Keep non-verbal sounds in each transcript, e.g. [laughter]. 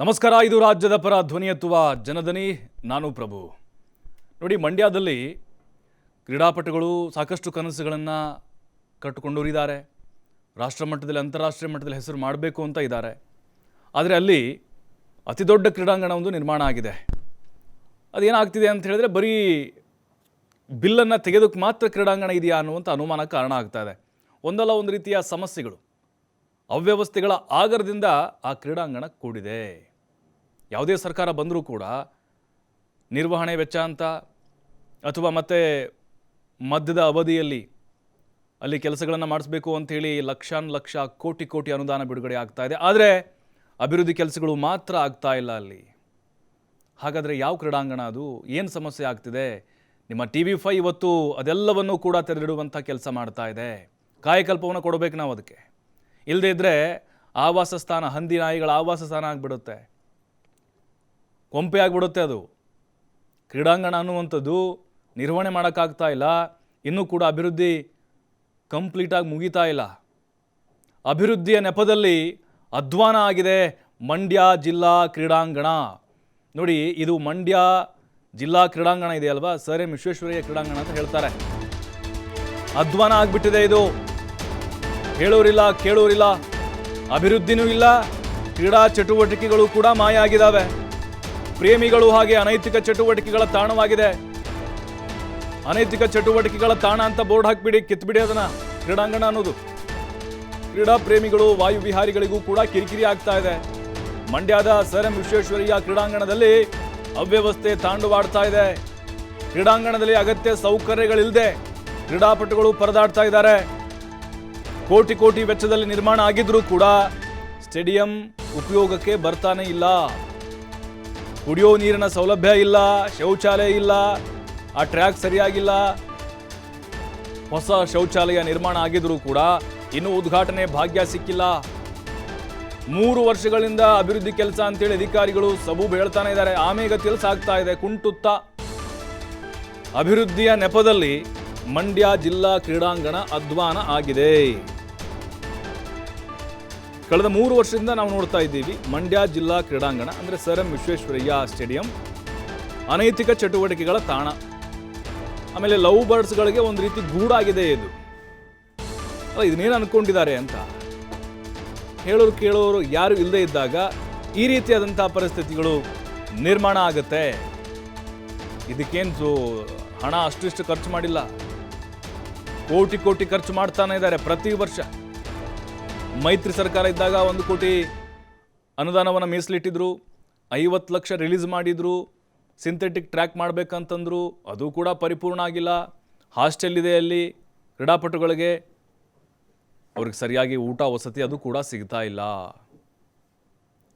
ನಮಸ್ಕಾರ, ಇದು ರಾಜ್ಯದ ಪರ ಧ್ವನಿ ಎತ್ತುವ ಜನಧನಿ ನಾನು ಪ್ರಭು. ನೋಡಿ, ಮಂಡ್ಯದಲ್ಲಿ ಕ್ರೀಡಾಪಟುಗಳು ಸಾಕಷ್ಟು ಕನಸುಗಳನ್ನು ಕಟ್ಟಿಕೊಂಡವರಿದ್ದಾರೆ ರಾಷ್ಟ್ರ ಮಟ್ಟದಲ್ಲಿ, ಅಂತಾರಾಷ್ಟ್ರೀಯ ಮಟ್ಟದಲ್ಲಿ ಹೆಸರು ಮಾಡಬೇಕು ಅಂತ ಇದ್ದಾರೆ. ಆದರೆ ಅಲ್ಲಿ ಅತಿ ದೊಡ್ಡ ಕ್ರೀಡಾಂಗಣ ಒಂದು ನಿರ್ಮಾಣ ಆಗಿದೆ. ಅದೇನಾಗ್ತಿದೆ ಅಂತ ಹೇಳಿದ್ರೆ ಬರೀ ಬಿಲ್ಲನ್ನು ತೆಗೆದಕ್ಕೆ ಮಾತ್ರ ಕ್ರೀಡಾಂಗಣ ಇದೆಯಾ ಅನ್ನುವಂಥ ಅನುಮಾನ ಕಾರಣ ಆಗ್ತಾ ಇದೆ. ಒಂದಲ್ಲ ಒಂದು ರೀತಿಯ ಸಮಸ್ಯೆಗಳು. ಅವ್ಯವಸ್ಥೆಗಳ ಆಗರದಿಂದ ಆ ಕ್ರೀಡಾಂಗಣ ಕೂಡಿದೆ. ಯಾವುದೇ ಸರ್ಕಾರ ಬಂದರೂ ಕೂಡ ನಿರ್ವಹಣೆ ವೆಚ್ಚ ಅಂತ ಅಥವಾ ಮತ್ತೆ ಮಧ್ಯದ ಅವಧಿಯಲ್ಲಿ ಅಲ್ಲಿ ಕೆಲಸಗಳನ್ನು ಮಾಡಿಸ್ಬೇಕು ಅಂಥೇಳಿ ಲಕ್ಷಾನ್ ಲಕ್ಷ ಕೋಟಿ ಕೋಟಿ ಅನುದಾನ ಬಿಡುಗಡೆ ಆಗ್ತಾ ಇದೆ. ಆದರೆ ಅಭಿವೃದ್ಧಿ ಕೆಲಸಗಳು ಮಾತ್ರ ಆಗ್ತಾ ಇಲ್ಲ ಅಲ್ಲಿ. ಹಾಗಾದರೆ ಯಾವ ಕ್ರೀಡಾಂಗಣ ಅದು? ಏನು ಸಮಸ್ಯೆ ಆಗ್ತಿದೆ? ನಿಮ್ಮ ಟಿ ವಿ ಫೈ ಇವತ್ತು ಅದೆಲ್ಲವನ್ನೂ ಕೂಡ ತೆರೆದಿಡುವಂಥ ಕೆಲಸ ಮಾಡ್ತಾ ಇದೆ. ಕಾಯಕಲ್ಪವನ್ನು ಕೊಡಬೇಕು ನಾವು ಅದಕ್ಕೆ ಇಲ್ಲದೇ ಇದ್ದರೆ ಆವಾಸ ಸ್ಥಾನ, ಹಂದಿ ನಾಯಿಗಳ ಆವಾಸ ಸ್ಥಾನ ಆಗಿಬಿಡುತ್ತೆ. ಕೊಂಪೆ ಆಗಿಬಿಡುತ್ತೆ ಅದು. ಕ್ರೀಡಾಂಗಣ ಅನ್ನುವಂಥದ್ದು ನಿರ್ವಹಣೆ ಮಾಡೋಕ್ಕಾಗ್ತಾ ಇಲ್ಲ. ಇನ್ನೂ ಕೂಡ ಅಭಿವೃದ್ಧಿ ಕಂಪ್ಲೀಟಾಗಿ ಮುಗಿತಾ ಇಲ್ಲ. ಅಭಿವೃದ್ಧಿಯ ನೆಪದಲ್ಲಿ ಅಧ್ವಾನ ಆಗಿದೆ ಮಂಡ್ಯ ಜಿಲ್ಲಾ ಕ್ರೀಡಾಂಗಣ. ನೋಡಿ, ಇದು ಮಂಡ್ಯ ಜಿಲ್ಲಾ ಕ್ರೀಡಾಂಗಣ ಇದೆ ಅಲ್ವಾ ಸರ್ ಎಂ ವಿಶ್ವೇಶ್ವರಯ್ಯ ಕ್ರೀಡಾಂಗಣ ಅಂತ ಹೇಳ್ತಾರೆ. ಅಧ್ವಾನ ಆಗಿಬಿಟ್ಟಿದೆ ಇದು. ಹೇಳೋರಿಲ್ಲ, ಕೇಳೋರಿಲ್ಲ, ಅಭಿವೃದ್ಧಿನೂ ಇಲ್ಲ, ಕ್ರೀಡಾ ಚಟುವಟಿಕೆಗಳು ಕೂಡ ಮಾಯ ಆಗಿದ್ದಾವೆ ಪ್ರೇಮಿಗಳು ಹಾಗೆ ಅನೈತಿಕ ಚಟುವಟಿಕೆಗಳ ತಾಣವಾಗಿದೆ. ಅನೈತಿಕ ಚಟುವಟಿಕೆಗಳ ತಾಣ ಅಂತ ಬೋರ್ಡ್ ಹಾಕ್ಬಿಡಿ, ಕಿತ್ಬಿಡಿ ಅದನ್ನ, ಕ್ರೀಡಾಂಗಣ ಅನ್ನೋದು. ಕ್ರೀಡಾ ಪ್ರೇಮಿಗಳು, ವಾಯು ವಿಹಾರಿಗಳಿಗೂ ಕೂಡ ಕಿರಿಕಿರಿ ಆಗ್ತಾ ಇದೆ. ಮಂಡ್ಯದ ಸರ್ ಎಂ ವಿಶ್ವೇಶ್ವರಯ್ಯ ಕ್ರೀಡಾಂಗಣದಲ್ಲಿ ಅವ್ಯವಸ್ಥೆ ತಾಂಡವಾಡ್ತಾ ಇದೆ. ಕ್ರೀಡಾಂಗಣದಲ್ಲಿ ಅಗತ್ಯ ಸೌಕರ್ಯಗಳಿಲ್ಲದೆ ಕ್ರೀಡಾಪಟುಗಳು ಪರದಾಡ್ತಾ ಇದ್ದಾರೆ. ಕೋಟಿ ಕೋಟಿ ವೆಚ್ಚದಲ್ಲಿ ನಿರ್ಮಾಣ ಆಗಿದ್ರೂ ಕೂಡ ಸ್ಟೇಡಿಯಂ ಉಪಯೋಗಕ್ಕೆ ಬರ್ತಾನೆ ಇಲ್ಲ. ಕುಡಿಯೋ ನೀರಿನ ಸೌಲಭ್ಯ ಇಲ್ಲ, ಶೌಚಾಲಯ ಇಲ್ಲ, ಆ ಟ್ರ್ಯಾಕ್ ಸರಿಯಾಗಿಲ್ಲ. ಹೊಸ ಶೌಚಾಲಯ ನಿರ್ಮಾಣ ಆಗಿದ್ರೂ ಕೂಡ ಇನ್ನೂ ಉದ್ಘಾಟನೆ ಭಾಗ್ಯ ಸಿಕ್ಕಿಲ್ಲ. ಮೂರು ವರ್ಷಗಳಿಂದ ಅಭಿವೃದ್ಧಿ ಕೆಲಸ ಅಂತೇಳಿ ಅಧಿಕಾರಿಗಳು ಸಬೂಬು ಹೇಳ್ತಾನೆ ಇದ್ದಾರೆ. ಆಮೇಗತಿಯಲ್ಲಿ ಕೆಲಸ ಆಗ್ತಾ ಇದೆ, ಕುಂಟುತ್ತ. ಅಭಿವೃದ್ಧಿಯ ನೆಪದಲ್ಲಿ ಮಂಡ್ಯ ಜಿಲ್ಲಾ ಕ್ರೀಡಾಂಗಣ ಅಧ್ವಾನ ಆಗಿದೆ. ಕಳೆದ ಮೂರು ವರ್ಷದಿಂದ ನಾವು ನೋಡ್ತಾ ಇದ್ದೀವಿ, ಮಂಡ್ಯ ಜಿಲ್ಲಾ ಕ್ರೀಡಾಂಗಣ, ಅಂದರೆ ಸರ್ ಎಂ ವಿಶ್ವೇಶ್ವರಯ್ಯ ಸ್ಟೇಡಿಯಂ, ಅನೈತಿಕ ಚಟುವಟಿಕೆಗಳ ತಾಣ. ಆಮೇಲೆ ಲವ್ ಬರ್ಡ್ಸ್ಗಳಿಗೆ ಒಂದು ರೀತಿ ಗೂಡಾಗಿದೆ ಇದು. ಅಲ್ಲ, ಇದನ್ನೇನು ಅನ್ಕೊಂಡಿದ್ದಾರೆ ಅಂತ? ಹೇಳೋರು ಕೇಳೋರು ಯಾರು ಇಲ್ಲದೆ ಇದ್ದಾಗ ಈ ರೀತಿಯಾದಂಥ ಪರಿಸ್ಥಿತಿಗಳು ನಿರ್ಮಾಣ ಆಗುತ್ತೆ. ಇದಕ್ಕೇನು ಹಣ ಅಷ್ಟಿಷ್ಟು ಖರ್ಚು ಮಾಡಿಲ್ಲ. ಕೋಟಿ ಕೋಟಿ ಖರ್ಚು ಮಾಡ್ತಾನೆ ಇದ್ದಾರೆ ಪ್ರತಿ ವರ್ಷ. ಮೈತ್ರಿ ಸರ್ಕಾರ ಇದ್ದಾಗ ಒಂದು ಕೋಟಿ ಅನುದಾನವನ್ನು ಮೀಸಲಿಟ್ಟಿದ್ರು, ಐವತ್ತು ಲಕ್ಷ ರಿಲೀಸ್ ಮಾಡಿದ್ರು ಸಿಂಥೆಟಿಕ್ ಟ್ರ್ಯಾಕ್ ಮಾಡಬೇಕಂತಂದ್ರು, ಅದು ಕೂಡ ಪರಿಪೂರ್ಣ ಆಗಿಲ್ಲ. ಹಾಸ್ಟೆಲ್ ಇದೆ ಅಲ್ಲಿ, ಕ್ರೀಡಾಪಟುಗಳಿಗೆ ಅವ್ರಿಗೆ ಸರಿಯಾಗಿ ಊಟ, ವಸತಿ ಅದು ಕೂಡ ಸಿಗ್ತಾ ಇಲ್ಲ.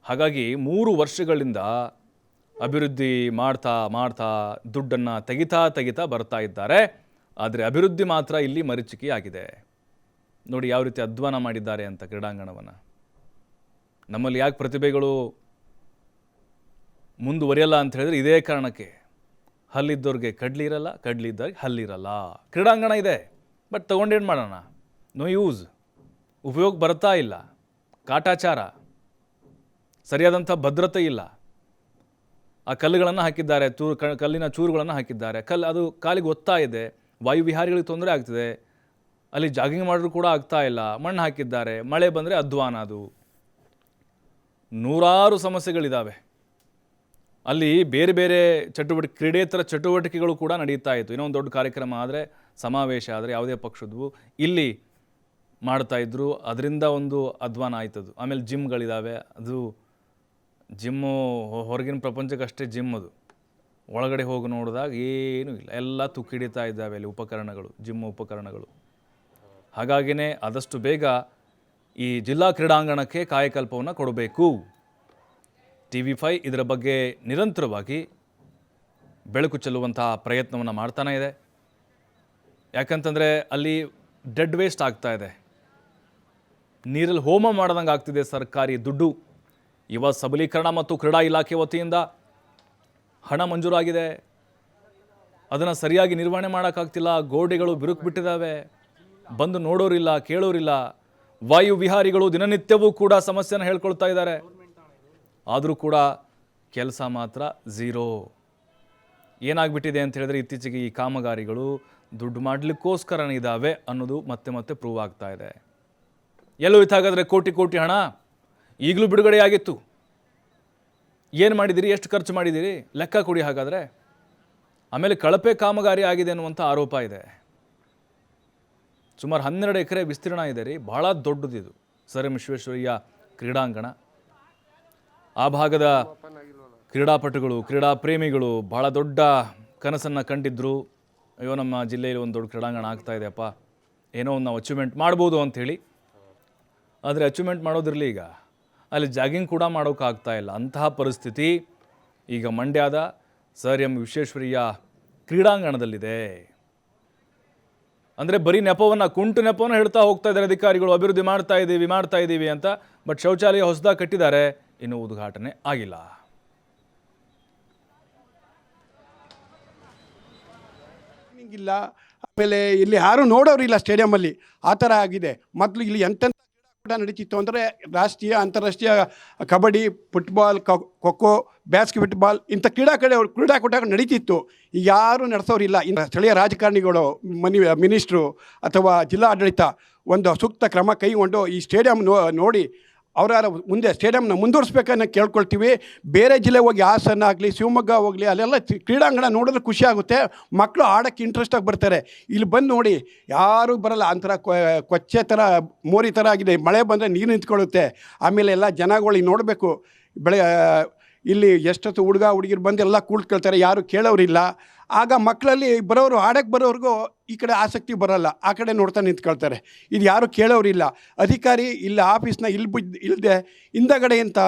ಹಾಗಾಗಿ ಮೂರು ವರ್ಷಗಳಿಂದ ಅಭಿವೃದ್ಧಿ ಮಾಡ್ತಾ ಮಾಡ್ತಾ ದುಡ್ಡನ್ನು ತೆಗಿತಾ ತೆಗಿತಾ ಬರ್ತಾ ಇದ್ದಾರೆ. ಆದರೆ ಅಭಿವೃದ್ಧಿ ಮಾತ್ರ ಇಲ್ಲಿ ಮರೀಚಿಕೆಯಾಗಿದೆ. ನೋಡಿ ಯಾವ ರೀತಿ ಅಧ್ವಾನ ಮಾಡಿದ್ದಾರೆ ಅಂತ ಕ್ರೀಡಾಂಗಣವನ್ನು. ನಮ್ಮಲ್ಲಿ ಯಾಕೆ ಪ್ರತಿಭೆಗಳು ಮುಂದುವರಿಯಲ್ಲ ಅಂತ ಹೇಳಿದ್ರೆ ಇದೇ ಕಾರಣಕ್ಕೆ. ಹಲ್ಲಿದ್ದವ್ರಿಗೆ ಕಡ್ಲಿ ಇರಲ್ಲ, ಕಡ್ಲಿ ಇದ್ದವ್ರಿಗೆ ಹಲ್ಲಿರಲ್ಲ ಕ್ರೀಡಾಂಗಣ ಇದೆ, ಬಟ್ ತೊಗೊಂಡೇನು ಮಾಡೋಣ? No use. ಉಪಯೋಗ ಬರ್ತಾ ಇಲ್ಲ. ಕಾಟಾಚಾರ. ಸರಿಯಾದಂಥ ಭದ್ರತೆ ಇಲ್ಲ. ಆ ಕಲ್ಲುಗಳನ್ನು ಹಾಕಿದ್ದಾರೆ, ಚೂರು ಕಲ್ಲಿನ ಚೂರುಗಳನ್ನು ಹಾಕಿದ್ದಾರೆ. ಕಲ್ಲು ಅದು ಕಾಲಿಗೆ ಒತ್ತಾ ಇದೆ. ವಾಯು ವಿಹಾರಿಗಳಿಗೆ ತೊಂದರೆ ಆಗ್ತಿದೆ. ಅಲ್ಲಿ ಜಾಗಿಂಗ್ ಮಾಡಿದ್ರು ಕೂಡ ಆಗ್ತಾ ಇಲ್ಲ. ಮಣ್ಣು ಹಾಕಿದ್ದಾರೆ. ಮಳೆ ಬಂದರೆ ಅಧ್ವಾನ ಅದು. ನೂರಾರು ಸಮಸ್ಯೆಗಳಿದ್ದಾವೆ ಅಲ್ಲಿ ಬೇರೆ ಬೇರೆ ಚಟುವಟಿಕೆ, ಕ್ರೀಡೇತರ ಚಟುವಟಿಕೆಗಳು ಕೂಡ ನಡೀತಾ ಇತ್ತು. ಇನ್ನೊಂದು ದೊಡ್ಡ ಕಾರ್ಯಕ್ರಮ ಆದರೆ, ಸಮಾವೇಶ ಆದರೆ ಯಾವುದೇ ಪಕ್ಷದವು ಇಲ್ಲಿ ಮಾಡ್ತಾಯಿದ್ರು ಅದರಿಂದ ಒಂದು ಅಧ್ವಾನ ಆಯ್ತದು. ಆಮೇಲೆ ಜಿಮ್ಗಳಿದ್ದಾವೆ ಅದು ಜಿಮ್ಮು ಹೊರಗಿನ ಪ್ರಪಂಚಕ್ಕಷ್ಟೇ ಜಿಮ್ ಅದು. ಒಳಗಡೆ ಹೋಗಿ ನೋಡಿದಾಗ ಏನೂ ಇಲ್ಲ. ಎಲ್ಲ ತುಕ್ಕಿಡಿತಾ ಇದ್ದಾವೆ ಅಲ್ಲಿ ಉಪಕರಣಗಳು ಜಿಮ್ ಉಪಕರಣಗಳು. ಹಾಗಾಗಿನೇ ಆದಷ್ಟು ಬೇಗ ಈ ಜಿಲ್ಲಾ ಕ್ರೀಡಾಂಗಣಕ್ಕೆ ಕಾಯಕಲ್ಪವನ್ನು ಕೊಡಬೇಕು. ಟಿ ವಿ ಫೈ ಇದರ ಬಗ್ಗೆ ನಿರಂತರವಾಗಿ ಬೆಳಕು ಚೆಲ್ಲುವಂತಹ ಪ್ರಯತ್ನವನ್ನು ಮಾಡ್ತಾನೇ ಇದೆ. ಯಾಕಂತಂದರೆ ಅಲ್ಲಿ ಡೆಡ್ ವೇಸ್ಟ್ ಆಗ್ತಾ ಇದೆ. ನೀರಲ್ಲಿ ಹೋಮ ಮಾಡ್ದಂಗೆ ಆಗ್ತಿದೆ ಸರ್ಕಾರಿ ದುಡ್ಡು. ಯುವ ಸಬಲೀಕರಣ ಮತ್ತು ಕ್ರೀಡಾ ಇಲಾಖೆ ವತಿಯಿಂದ ಹಣ ಮಂಜೂರಾಗಿದೆ. ಅದನ್ನು ಸರಿಯಾಗಿ ನಿರ್ವಹಣೆ ಮಾಡೋಕ್ಕಾಗ್ತಿಲ್ಲ. ಗೋಡೆಗಳು ಬಿರುಕು ಬಿಟ್ಟಿದ್ದಾವೆ ಬಂದು ನೋಡೋರಿಲ್ಲ, ಕೇಳೋರಿಲ್ಲ. ವಾಯು ವಿಹಾರಿಗಳು ದಿನನಿತ್ಯವೂ ಕೂಡ ಸಮಸ್ಯೆನ ಹೇಳ್ಕೊಳ್ತಾ ಇದ್ದಾರೆ. ಆದರೂ ಕೂಡ ಕೆಲಸ ಮಾತ್ರ ಝೀರೋ. ಏನಾಗ್ಬಿಟ್ಟಿದೆ ಅಂತ ಹೇಳಿದ್ರೆ ಇತ್ತೀಚೆಗೆ ಈ ಕಾಮಗಾರಿಗಳು ದುಡ್ಡು ಮಾಡಲಿಕ್ಕೋಸ್ಕರನೇ ಇದ್ದಾವೆ ಅನ್ನೋದು ಮತ್ತೆ ಮತ್ತೆ ಪ್ರೂವ್ ಆಗ್ತಾ ಇದೆ. ಎಲ್ಲೋ ಇತ್ತಾಗಾದರೆ ಕೋಟಿ ಕೋಟಿ ಹಣ ಈಗಲೂ ಬಿಡುಗಡೆಯಾಗಿತ್ತು. ಏನು ಮಾಡಿದ್ದೀರಿ ಎಷ್ಟು ಖರ್ಚು ಮಾಡಿದ್ದೀರಿ ಲೆಕ್ಕ ಕೊಡಿ ಹಾಗಾದರೆ. ಆಮೇಲೆ ಕಳಪೆ ಕಾಮಗಾರಿ ಆಗಿದೆ ಅನ್ನುವಂಥ ಆರೋಪ ಇದೆ. ಸುಮಾರು ಹನ್ನೆರಡು ಎಕರೆ ವಿಸ್ತೀರ್ಣ ಇದೆ ರೀ. ಭಾಳ ದೊಡ್ಡದಿದು. ಸರ್ ಎಂ ವಿಶ್ವೇಶ್ವರಯ್ಯ ಕ್ರೀಡಾಂಗಣ. ಆ ಭಾಗದ ಕ್ರೀಡಾಪಟುಗಳು, ಕ್ರೀಡಾ ಪ್ರೇಮಿಗಳು ಭಾಳ ದೊಡ್ಡ ಕನಸನ್ನು ಕಂಡಿದ್ರು. ಅಯ್ಯೋ, ನಮ್ಮ ಜಿಲ್ಲೆಯಲ್ಲಿ ಒಂದು ದೊಡ್ಡ ಕ್ರೀಡಾಂಗಣ ಆಗ್ತಾ ಇದೆಯಪ್ಪ ಏನೋ ಒಂದು ನಾವು ಅಚೀವ್ಮೆಂಟ್ ಮಾಡ್ಬೋದು ಅಂಥೇಳಿ. ಆದರೆ ಅಚೀವ್ಮೆಂಟ್ ಮಾಡೋದಿರಲಿ ಈಗ. ಅಲ್ಲಿ ಜಾಗಿಂಗ್ ಕೂಡ ಮಾಡೋಕ್ಕಾಗ್ತಾ ಇಲ್ಲ. ಅಂತಹ ಪರಿಸ್ಥಿತಿ ಈಗ ಮಂಡ್ಯದ ಸರ್ ಎಂ ವಿಶ್ವೇಶ್ವರಯ್ಯ ಕ್ರೀಡಾಂಗಣದಲ್ಲಿದೆ. ಅಂದರೆ ಬರೀ ನೆಪವನ್ನು, ಕುಂಟು ನೆಪವನ್ನು ಹೇಳ್ತಾ ಹೋಗ್ತಾ ಇದ್ದಾರೆ ಅಧಿಕಾರಿಗಳು. ಅಭಿವೃದ್ಧಿ ಮಾಡ್ತಾ ಇದ್ದೀವಿ ಮಾಡ್ತಾ ಇದ್ದೀವಿ ಅಂತ. ಬಟ್ ಶೌಚಾಲಯ ಹೊಸದಾಗಿ ಕಟ್ಟಿದ್ದಾರೆ. ಇನ್ನು ಉದ್ಘಾಟನೆ ಆಗಿಲ್ಲ. ಇಲ್ಲ. ಆಮೇಲೆ ಇಲ್ಲಿ ಯಾರು ನೋಡೋರಿಲ್ಲ ಸ್ಟೇಡಿಯಮಲ್ಲಿ ಆ ಥರ ಆಗಿದೆ. ಮೊದಲು ಇಲ್ಲಿ ಎಂತೆಂಥ ಕ್ರೀಡಾಕೂಟ ನಡೀತಿತ್ತು ಅಂದರೆ ರಾಷ್ಟ್ರೀಯ, ಅಂತಾರಾಷ್ಟ್ರೀಯ kabaddi football kho kho basketball ಇಂಥ ಕ್ರೀಡಾಕಡೆ ಕ್ರೀಡಾಕೂಟಗಳು ನಡೀತಿತ್ತು. ಈಗ ಯಾರು ನಡೆಸೋರಿಲ್ಲ ಇನ್ನು ಸ್ಥಳೀಯ ರಾಜಕಾರಣಿಗಳು, ಮನಿ, ಮಿನಿಸ್ಟ್ರು ಅಥವಾ ಜಿಲ್ಲಾ ಆಡಳಿತ ಒಂದು ಸೂಕ್ತ ಕ್ರಮ ಕೈಗೊಂಡು ಈ ಸ್ಟೇಡಿಯಂ ನೋಡಿ ಅವರ ಮುಂದೆ ಸ್ಟೇಡಿಯಂನ ಮುಂದುವರಿಸ್ಬೇಕನ್ನ ಕೇಳ್ಕೊಳ್ತೀವಿ. ಬೇರೆ ಜಿಲ್ಲೆ ಹೋಗಿ ಹಾಸನ ಆಗಲಿ, ಶಿವಮೊಗ್ಗ ಹೋಗಲಿ, ಅಲ್ಲೆಲ್ಲ ಕ್ರೀಡಾಂಗಣ ನೋಡಿದ್ರೆ ಖುಷಿ ಆಗುತ್ತೆ. ಮಕ್ಕಳು ಆಡೋಕ್ಕೆ ಇಂಟ್ರೆಸ್ಟಾಗಿ ಬರ್ತಾರೆ. ಇಲ್ಲಿ ಬಂದು ನೋಡಿ, ಯಾರೂ ಬರಲ್ಲ. ಅಂತರ ಕೊಚ್ಚೆ ಥರ, ಮೋರಿ ಥರ ಆಗಿದೆ. ಮಳೆ ಬಂದರೆ ನೀರು ನಿಂತ್ಕೊಳ್ಳುತ್ತೆ. ಆಮೇಲೆ ಎಲ್ಲ ಜನಗಳು ನೋಡಬೇಕು. ಬೆಳೆ ಇಲ್ಲಿ ಎಷ್ಟೊತ್ತು ಹುಡುಗ, ಹುಡುಗಿರು ಬಂದು ಎಲ್ಲ ಕೂತ್ಕೊಳ್ತಾರೆ. ಯಾರು ಕೇಳೋರಿಲ್ಲ ಆಗ ಮಕ್ಕಳಲ್ಲಿ ಬರೋರು ಆಡಕ್ಕೆ ಬರೋರಿಗೂ ಈ ಕಡೆ ಆಸಕ್ತಿ ಬರಲ್ಲ. ಆ ಕಡೆ ನೋಡ್ತಾ ನಿಂತ್ಕೊಳ್ತಾರೆ. ಇದು ಯಾರು ಕೇಳೋರಿಲ್ಲ. ಅಧಿಕಾರಿ ಇಲ್ಲ, ಆಫೀಸ್ನ ಇಲ್ಲಿ ಬಿದ್ದು ಇಲ್ಲದೆ ಹಿಂದಗಡೆ ಅಂತ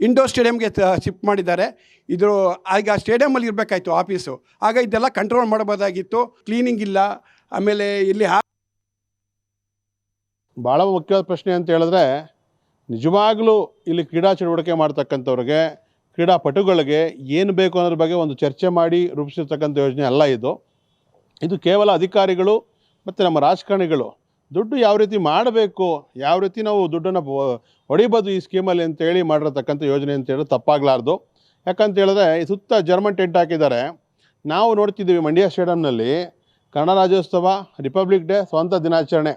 ಇಂಡೋರ್ ಸ್ಟೇಡಿಯಮ್ಗೆ ಶಿಫ್ಟ್ ಮಾಡಿದ್ದಾರೆ. ಇದು ಆಗ ಸ್ಟೇಡಿಯಮಲ್ಲಿ ಇರಬೇಕಾಯ್ತು ಆಫೀಸು. ಆಗ ಇದೆಲ್ಲ ಕಂಟ್ರೋಲ್ ಮಾಡ್ಬೋದಾಗಿತ್ತು ಕ್ಲೀನಿಂಗ್ ಇಲ್ಲ. ಆಮೇಲೆ ಇಲ್ಲಿ ಭಾಳ ಮುಖ್ಯವಾದ ಪ್ರಶ್ನೆ ಅಂತ ಹೇಳಿದ್ರೆ, ನಿಜವಾಗ್ಲೂ ಇಲ್ಲಿ ಕ್ರೀಡಾ ಚಟುವಟಿಕೆ ಮಾಡ್ತಕ್ಕಂಥವ್ರಿಗೆ ಕ್ರೀಡಾಪಟುಗಳಿಗೆ ಏನು ಬೇಕು ಅನ್ನೋದ್ರ ಬಗ್ಗೆ ಒಂದು ಚರ್ಚೆ ಮಾಡಿ ರೂಪಿಸಿರ್ತಕ್ಕಂಥ ಯೋಜನೆ ಅಲ್ಲ ಇದು. ಇದು ಕೇವಲ ಅಧಿಕಾರಿಗಳು ಮತ್ತು ನಮ್ಮ ರಾಜಕಾರಣಿಗಳು ದುಡ್ಡು ಯಾವ ರೀತಿ ಮಾಡಬೇಕು, ಯಾವ ರೀತಿ ನಾವು ದುಡ್ಡನ್ನು ಹೊಡಿಬೋದು ಈ ಸ್ಕೀಮಲ್ಲಿ ಅಂತೇಳಿ ಮಾಡಿರತಕ್ಕಂಥ ಯೋಜನೆ ಅಂತೇಳಿ ತಪ್ಪಾಗಲಾರ್ದು. ಯಾಕಂತ ಹೇಳಿದ್ರೆ ಸುತ್ತ ಜರ್ಮನ್ ಟೆಂಟ್ ಹಾಕಿದ್ದಾರೆ. ನಾವು ನೋಡ್ತಿದ್ದೀವಿ ಮಂಡ್ಯ ಸ್ಟೇಡಿಯಂನಲ್ಲಿ ಕನ್ನಡ ರಾಜ್ಯೋತ್ಸವ ರಿಪಬ್ಲಿಕ್ ಡೇ ಸ್ವಂತ ದಿನಾಚರಣೆ.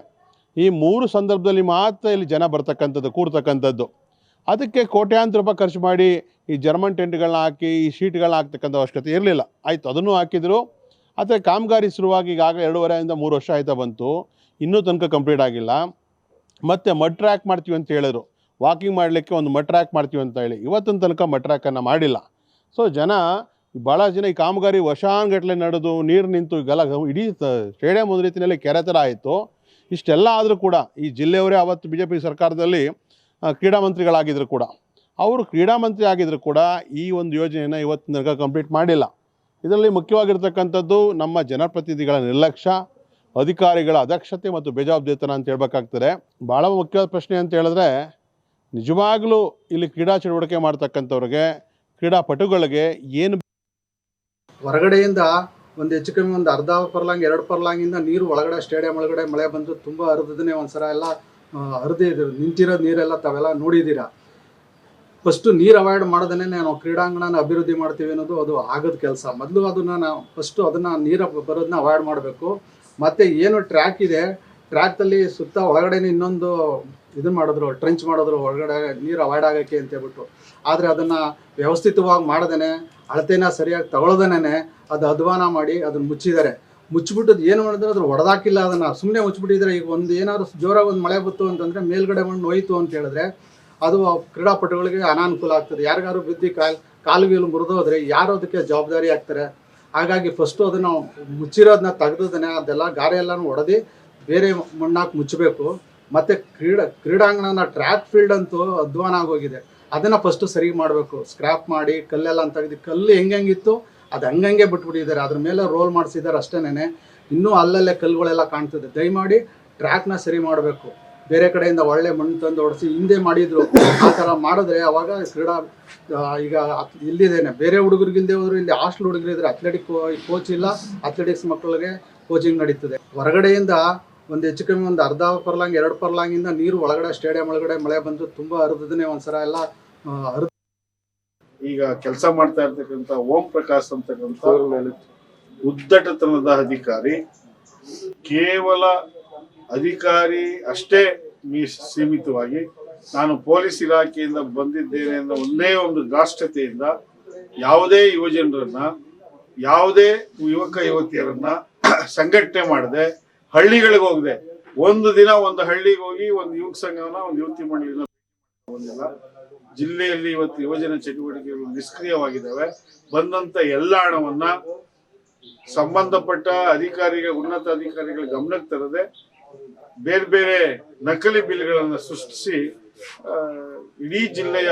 ಈ ಮೂರು ಸಂದರ್ಭದಲ್ಲಿ ಮಾತ್ರ ಇಲ್ಲಿ ಜನ ಬರ್ತಕ್ಕಂಥದ್ದು, ಕೂರ್ತಕ್ಕಂಥದ್ದು. ಅದಕ್ಕೆ ಕೋಟ್ಯಾಂತರ ರೂಪಾಯಿ ಖರ್ಚು ಮಾಡಿ ಈ ಜರ್ಮನ್ ಟೆಂಟ್ಗಳನ್ನ ಹಾಕಿ, ಈ ಶೀಟ್ಗಳನ್ನ ಹಾಕ್ತಕ್ಕಂಥ ಅವಶ್ಯಕತೆ ಇರಲಿಲ್ಲ. ಆಯಿತು, ಅದನ್ನು ಹಾಕಿದರು. ಆದರೆ ಕಾಮಗಾರಿ ಶುರುವಾಗಿ ಈಗಾಗಲೇ ಎರಡೂವರೆಯಿಂದ ಮೂರು ವರ್ಷ ಆಯ್ತಾ ಬಂತು. ಇನ್ನೂ ತನಕ ಕಂಪ್ಲೀಟ್ ಆಗಿಲ್ಲ. ಮತ್ತು ಮಡ್ ಟ್ರ್ಯಾಕ್ ಮಾಡ್ತೀವಿ ಅಂತ ಹೇಳಿದ್ರು. ವಾಕಿಂಗ್ ಮಾಡಲಿಕ್ಕೆ ಒಂದು ಮಡ್ ಟ್ರ್ಯಾಕ್ ಮಾಡ್ತೀವಿ ಅಂತ ಹೇಳಿ. ಇವತ್ತಿನ ತನಕ ಮಡ್ ಟ್ರ್ಯಾಕನ್ನು ಮಾಡಿಲ್ಲ. ಸೊ ಜನ ಭಾಳ ಜನ ಈ ಕಾಮಗಾರಿ ಗಟ್ಟಲೆ ನಡೆದು ನೀರು ನಿಂತು ಗಲ ಇಡೀ ಸ್ಟೇಡಿಯಂ ಒಂದು ರೀತಿಯಲ್ಲಿ ಕೆರೆ ಥರ ಆಯಿತು. ಇಷ್ಟೆಲ್ಲ ಆದರೂ ಕೂಡ ಈ ಜಿಲ್ಲೆಯವರೇ ಅವತ್ತು ಬಿ ಜೆ ಪಿ ಸರ್ಕಾರದಲ್ಲಿ ಕ್ರೀಡಾ ಮಂತ್ರಿಗಳಾಗಿದ್ದರು ಕೂಡ. ಅವರು ಕ್ರೀಡಾ ಮಂತ್ರಿ ಆಗಿದ್ರು ಕೂಡ ಈ ಒಂದು ಯೋಜನೆಯನ್ನು ಇವತ್ತಿನ ತನಕ ಕಂಪ್ಲೀಟ್ ಮಾಡಿಲ್ಲ. ಇದರಲ್ಲಿ ಮುಖ್ಯವಾಗಿರ್ತಕ್ಕಂಥದ್ದು ನಮ್ಮ ಜನಪ್ರತಿನಿಧಿಗಳ ನಿರ್ಲಕ್ಷ್ಯ, ಅಧಿಕಾರಿಗಳ ಅದಕ್ಷತೆ ಮತ್ತು ಬೇಜವಾಬ್ದಾರಿತನ ಅಂತ ಹೇಳ್ಬೇಕಾಗ್ತದೆ. ಭಾಳ ಮುಖ್ಯವಾದ ಪ್ರಶ್ನೆ ಅಂತ ಹೇಳಿದ್ರೆ, ನಿಜವಾಗ್ಲೂ ಇಲ್ಲಿ ಕ್ರೀಡಾ ಚಟುವಟಿಕೆ ಮಾಡ್ತಕ್ಕಂಥವ್ರಿಗೆ ಕ್ರೀಡಾಪಟುಗಳಿಗೆ ಏನು ಹೊರಗಡೆಯಿಂದ ಒಂದು ಹೆಚ್ಚು ಕಮ್ಮಿ ಒಂದು ಅರ್ಧ ಪರ್ಲಾಂಗ್, ಎರಡು ಪರ್ಲಾಂಗಿಂದ ನೀರು ಒಳಗಡೆ ಸ್ಟೇಡಿಯಂ ಒಳಗಡೆ ಮಳೆ ಬಂದು ತುಂಬ ಹರಿದನೇ ಒಂದ್ಸಲ ಎಲ್ಲ ಹರಿದೇ ನಿಂತಿರೋ ನೀರೆಲ್ಲ ತಾವೆಲ್ಲ ನೋಡಿದ್ದೀರಾ? ಫಸ್ಟು ನೀರು ಅವಾಯ್ಡ್ ಮಾಡೋದನ್ನೇ ನಾವು ಕ್ರೀಡಾಂಗಣನ ಅಭಿವೃದ್ಧಿ ಮಾಡ್ತೀವಿ ಅನ್ನೋದು ಅದು ಆಗದ ಕೆಲಸ. ಮೊದಲು ಅದನ್ನ ನಾವು ಫಸ್ಟು ಅದನ್ನು ನೀರು ಬರೋದನ್ನ ಅವಾಯ್ಡ್ ಮಾಡಬೇಕು. ಮತ್ತು ಏನು ಟ್ರ್ಯಾಕ್ ಇದೆ ಟ್ರ್ಯಾಕ್ದಲ್ಲಿ ಸುತ್ತ ಒಳಗಡೆ ಇನ್ನೊಂದು ಇದನ್ನ ಮಾಡಿದ್ರು ಟ್ರೆಂಚ್ ಮಾಡಿದ್ರು ಒಳಗಡೆ ನೀರು ಅವಾಯ್ಡ್ ಆಗೋಕ್ಕೆ ಅಂತ ಹೇಳ್ಬಿಟ್ಟು. ಆದರೆ ಅದನ್ನು ವ್ಯವಸ್ಥಿತವಾಗಿ ಮಾಡದೇನೆ ಅಳತೆನ ಸರಿಯಾಗಿ ತಗೊಳ್ದೇನೆ ಅದು ಅಧ್ವಾನ ಮಾಡಿ ಅದನ್ನು ಮುಚ್ಚಿದ್ದಾರೆ. ಮುಚ್ಚಿಬಿಟ್ಟು ಏನು ಮಾಡಿದ್ರೆ ಅದ್ರ ಹೊಡೆದಾಕಿಲ್ಲ ಅದನ್ನು. ಸುಮ್ಮನೆ ಮುಚ್ಚಿಬಿಟ್ಟಿದ್ರೆ ಈಗ ಒಂದು ಏನಾದ್ರು ಜೋರಾಗಿ ಒಂದು ಮಳೆ ಬಂತು ಅಂತಂದರೆ ಮೇಲ್ಗಡೆ ಮಣ್ಣು ಹೋಯ್ತು ಅಂತ ಹೇಳಿದ್ರೆ ಅದು ಕ್ರೀಡಾಪಟುಗಳಿಗೆ ಅನಾನುಕೂಲ ಆಗ್ತದೆ. ಯಾರಿಗಾರು ಬಿದ್ದು ಕಾಲ್, ಕಾಲು ಗೀಲು ಮುರಿದೋದ್ರೆ ಯಾರು ಅದಕ್ಕೆ ಜವಾಬ್ದಾರಿ ಆಗ್ತಾರೆ? ಹಾಗಾಗಿ ಫಸ್ಟು ಅದನ್ನು ಮುಚ್ಚಿರೋದನ್ನ ತೆಗ್ದದನೆ ಅದೆಲ್ಲ ಗಾರೆ ಎಲ್ಲನೂ ಹೊಡೆದು ಬೇರೆ ಮಣ್ಣಾಕಿ ಮುಚ್ಚಬೇಕು. ಮತ್ತು ಕ್ರೀಡಾ, ಕ್ರೀಡಾಂಗಣನ ಟ್ರ್ಯಾಕ್ ಫೀಲ್ಡ್ ಅಂತೂ ಅಧ್ವಾನ ಆಗೋಗಿದೆ. ಅದನ್ನು ಫಸ್ಟು ಸರಿ ಮಾಡಬೇಕು. ಸ್ಕ್ರ್ಯಾಪ್ ಮಾಡಿ, ಕಲ್ಲೆಲ್ಲ ಅಂತ ಕಲ್ಲು ಹೆಂಗೆಂಗಿತ್ತು ಅದು ಹಂಗಂಗೆ ಬಿಟ್ಬಿಟ್ಟಿದ್ದಾರೆ. ಅದ್ರ ಮೇಲೆ ರೋಲ್ ಮಾಡಿಸಿದ್ದಾರೆ ಅಷ್ಟೇನೆ ಇನ್ನೂ ಅಲ್ಲಲ್ಲೇ ಕಲ್ಲುಗಳೆಲ್ಲ ಕಾಣ್ತದೆ. ದಯಮಾಡಿ ಟ್ರ್ಯಾಕ್ನ ಸರಿ ಮಾಡಬೇಕು. ಬೇರೆ ಕಡೆಯಿಂದ ಒಳ್ಳೆ ಮಣ್ಣು ತಂದು ಹೊಡೆಸಿ ಹಿಂದೆ ಮಾಡಿದ್ರು. ಆ ಥರ ಮಾಡಿದ್ರೆ ಅವಾಗ ಕ್ರೀಡಾ ಈಗ ಇಲ್ಲಿದ್ದೇನೆ ಬೇರೆ ಹುಡುಗರಿಗಿಲ್ಲದೆ ಹೋದ್ರು ಇಲ್ಲಿ ಹಾಸ್ಟೆಲ್ ಹುಡುಗರಿದ್ರೆ ಅಥ್ಲೆಟಿಕ್ ಕೋಚ್ ಇಲ್ಲ. ಅಥ್ಲೆಟಿಕ್ಸ್ ಮಕ್ಕಳಿಗೆ ಕೋಚಿಂಗ್ ನಡೀತದೆ. ಹೊರಗಡೆಯಿಂದ ಒಂದು ಹೆಚ್ಚು ಕಮ್ಮಿ ಒಂದು ಅರ್ಧ ಪರ್ಲಾಂಗ್ ಎರಡು ಪರ್ಲಾಂಗಿಂದ ನೀರು ಒಳಗಡೆ ಸ್ಟೇಡಿಯಂ ಒಳಗಡೆ ಮಳೆ ಬಂದು ತುಂಬ ಹರಿದನೇ ಒಂದ್ಸಲ ಎಲ್ಲ ಹರಿದ ಈಗ ಕೆಲಸ ಮಾಡ್ತಾ ಇರ್ತಕ್ಕಂಥ ಓಂ ಪ್ರಕಾಶ್ ಅಂತಕ್ಕಂಥ ಉದ್ದಟತನದ ಅಧಿಕಾರಿ ಕೇವಲ ಅಧಿಕಾರಿ ಅಷ್ಟೇ ಸೀಮಿತವಾಗಿ ನಾನು ಪೊಲೀಸ್ ಇಲಾಖೆಯಿಂದ ಬಂದಿದ್ದೇನೆ ಅನ್ನೋ ಒಂದೇ ಒಂದು ದಾಷ್ಟತೆಯಿಂದ ಯಾವುದೇ ಯುವಜನರನ್ನ, ಯಾವುದೇ ಯುವಕ ಯುವತಿಯರನ್ನ ಸಂಘಟನೆ ಮಾಡದೆ ಹಳ್ಳಿಗಳಿಗೆ ಹೋಗದೆ. ಒಂದು ದಿನ ಒಂದು ಹಳ್ಳಿಗೆ ಹೋಗಿ ಒಂದು ಯುವಕ ಸಂಘವನ್ನ ಒಂದು ಯುವತಿ ಮಂಡಳಿನ ಬಂದಿಲ್ಲ. ಜಿಲ್ಲೆಯಲ್ಲಿ ಇವತ್ತು ಯುವಜನ ಚಟುವಟಿಕೆಗಳು ನಿಷ್ಕ್ರಿಯವಾಗಿದ್ದಾವೆ. ಬಂದಂತ ಎಲ್ಲ ಹಣವನ್ನ ಸಂಬಂಧಪಟ್ಟ ಅಧಿಕಾರಿಗಳ, ಉನ್ನತ ಅಧಿಕಾರಿಗಳ ಗಮನಕ್ಕೆ ತರದೆ ಬೇರೆ ಬೇರೆ ನಕಲಿ ಬಿಲ್ಗಳನ್ನು ಸೃಷ್ಟಿಸಿ ಇಡೀ ಜಿಲ್ಲೆಯ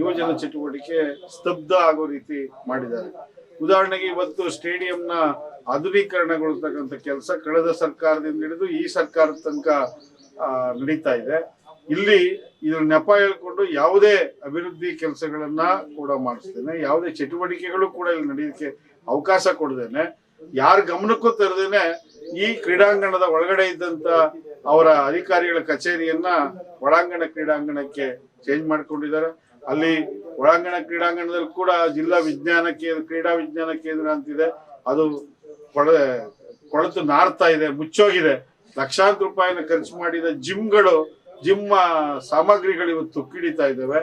ಯುವಜನ ಚಟುವಟಿಕೆ ಸ್ತಬ್ಧ ಆಗೋ ರೀತಿ ಮಾಡಿದ್ದಾರೆ. ಉದಾಹರಣೆಗೆ ಇವತ್ತು ಸ್ಟೇಡಿಯಂನ ಆಧುನೀಕರಣಗೊಳ್ತಕ್ಕಂಥ ಕೆಲಸ ಕಳೆದ ಸರ್ಕಾರದಿಂದ ಹಿಡಿದು ಈ ಸರ್ಕಾರದ ತನಕ ನಡೀತಾ ಇದೆ. ಇಲ್ಲಿ ಇದ್ರ ನೆಪ ಹೇಳ್ಕೊಂಡು ಯಾವುದೇ ಅಭಿವೃದ್ಧಿ ಕೆಲಸಗಳನ್ನ ಕೂಡ ಮಾಡಿಸ್ತೇನೆ. ಯಾವುದೇ ಚಟುವಟಿಕೆಗಳು ಕೂಡ ಇಲ್ಲಿ ನಡೆಯೋದಕ್ಕೆ ಅವಕಾಶ ಕೊಡದೇನೆ ಯಾರ ಗಮನಕ್ಕೂ ತರದೇನೆ ಈ ಕ್ರೀಡಾಂಗಣದ ಒಳಗಡೆ ಇದ್ದಂತ ಅವರ ಅಧಿಕಾರಿಗಳ ಕಚೇರಿಯನ್ನ ಒಳಾಂಗಣ ಕ್ರೀಡಾಂಗಣಕ್ಕೆ ಚೇಂಜ್ ಮಾಡಿಕೊಂಡಿದ್ದಾರೆ. ಅಲ್ಲಿ ಒಳಾಂಗಣ ಕ್ರೀಡಾಂಗಣದಲ್ಲಿ ಕೂಡ ಜಿಲ್ಲಾ ವಿಜ್ಞಾನ ಕೇಂದ್ರ, ಕ್ರೀಡಾ ವಿಜ್ಞಾನ ಕೇಂದ್ರ ಅಂತಿದೆ. ಅದು ಕೊಳ, ಕೊಳತು ನಾರ್ತಾ ಇದೆ, ಮುಚ್ಚೋಗಿದೆ. ಲಕ್ಷಾಂತರ ರೂಪಾಯಿನ ಖರ್ಚು ಮಾಡಿದ ಜಿಮ್ಗಳು, ಜಿಮ್ ಸಾಮಗ್ರಿಗಳು ಇವತ್ತು ಕಿಡಿತಾ ಇದ್ದಾವೆ.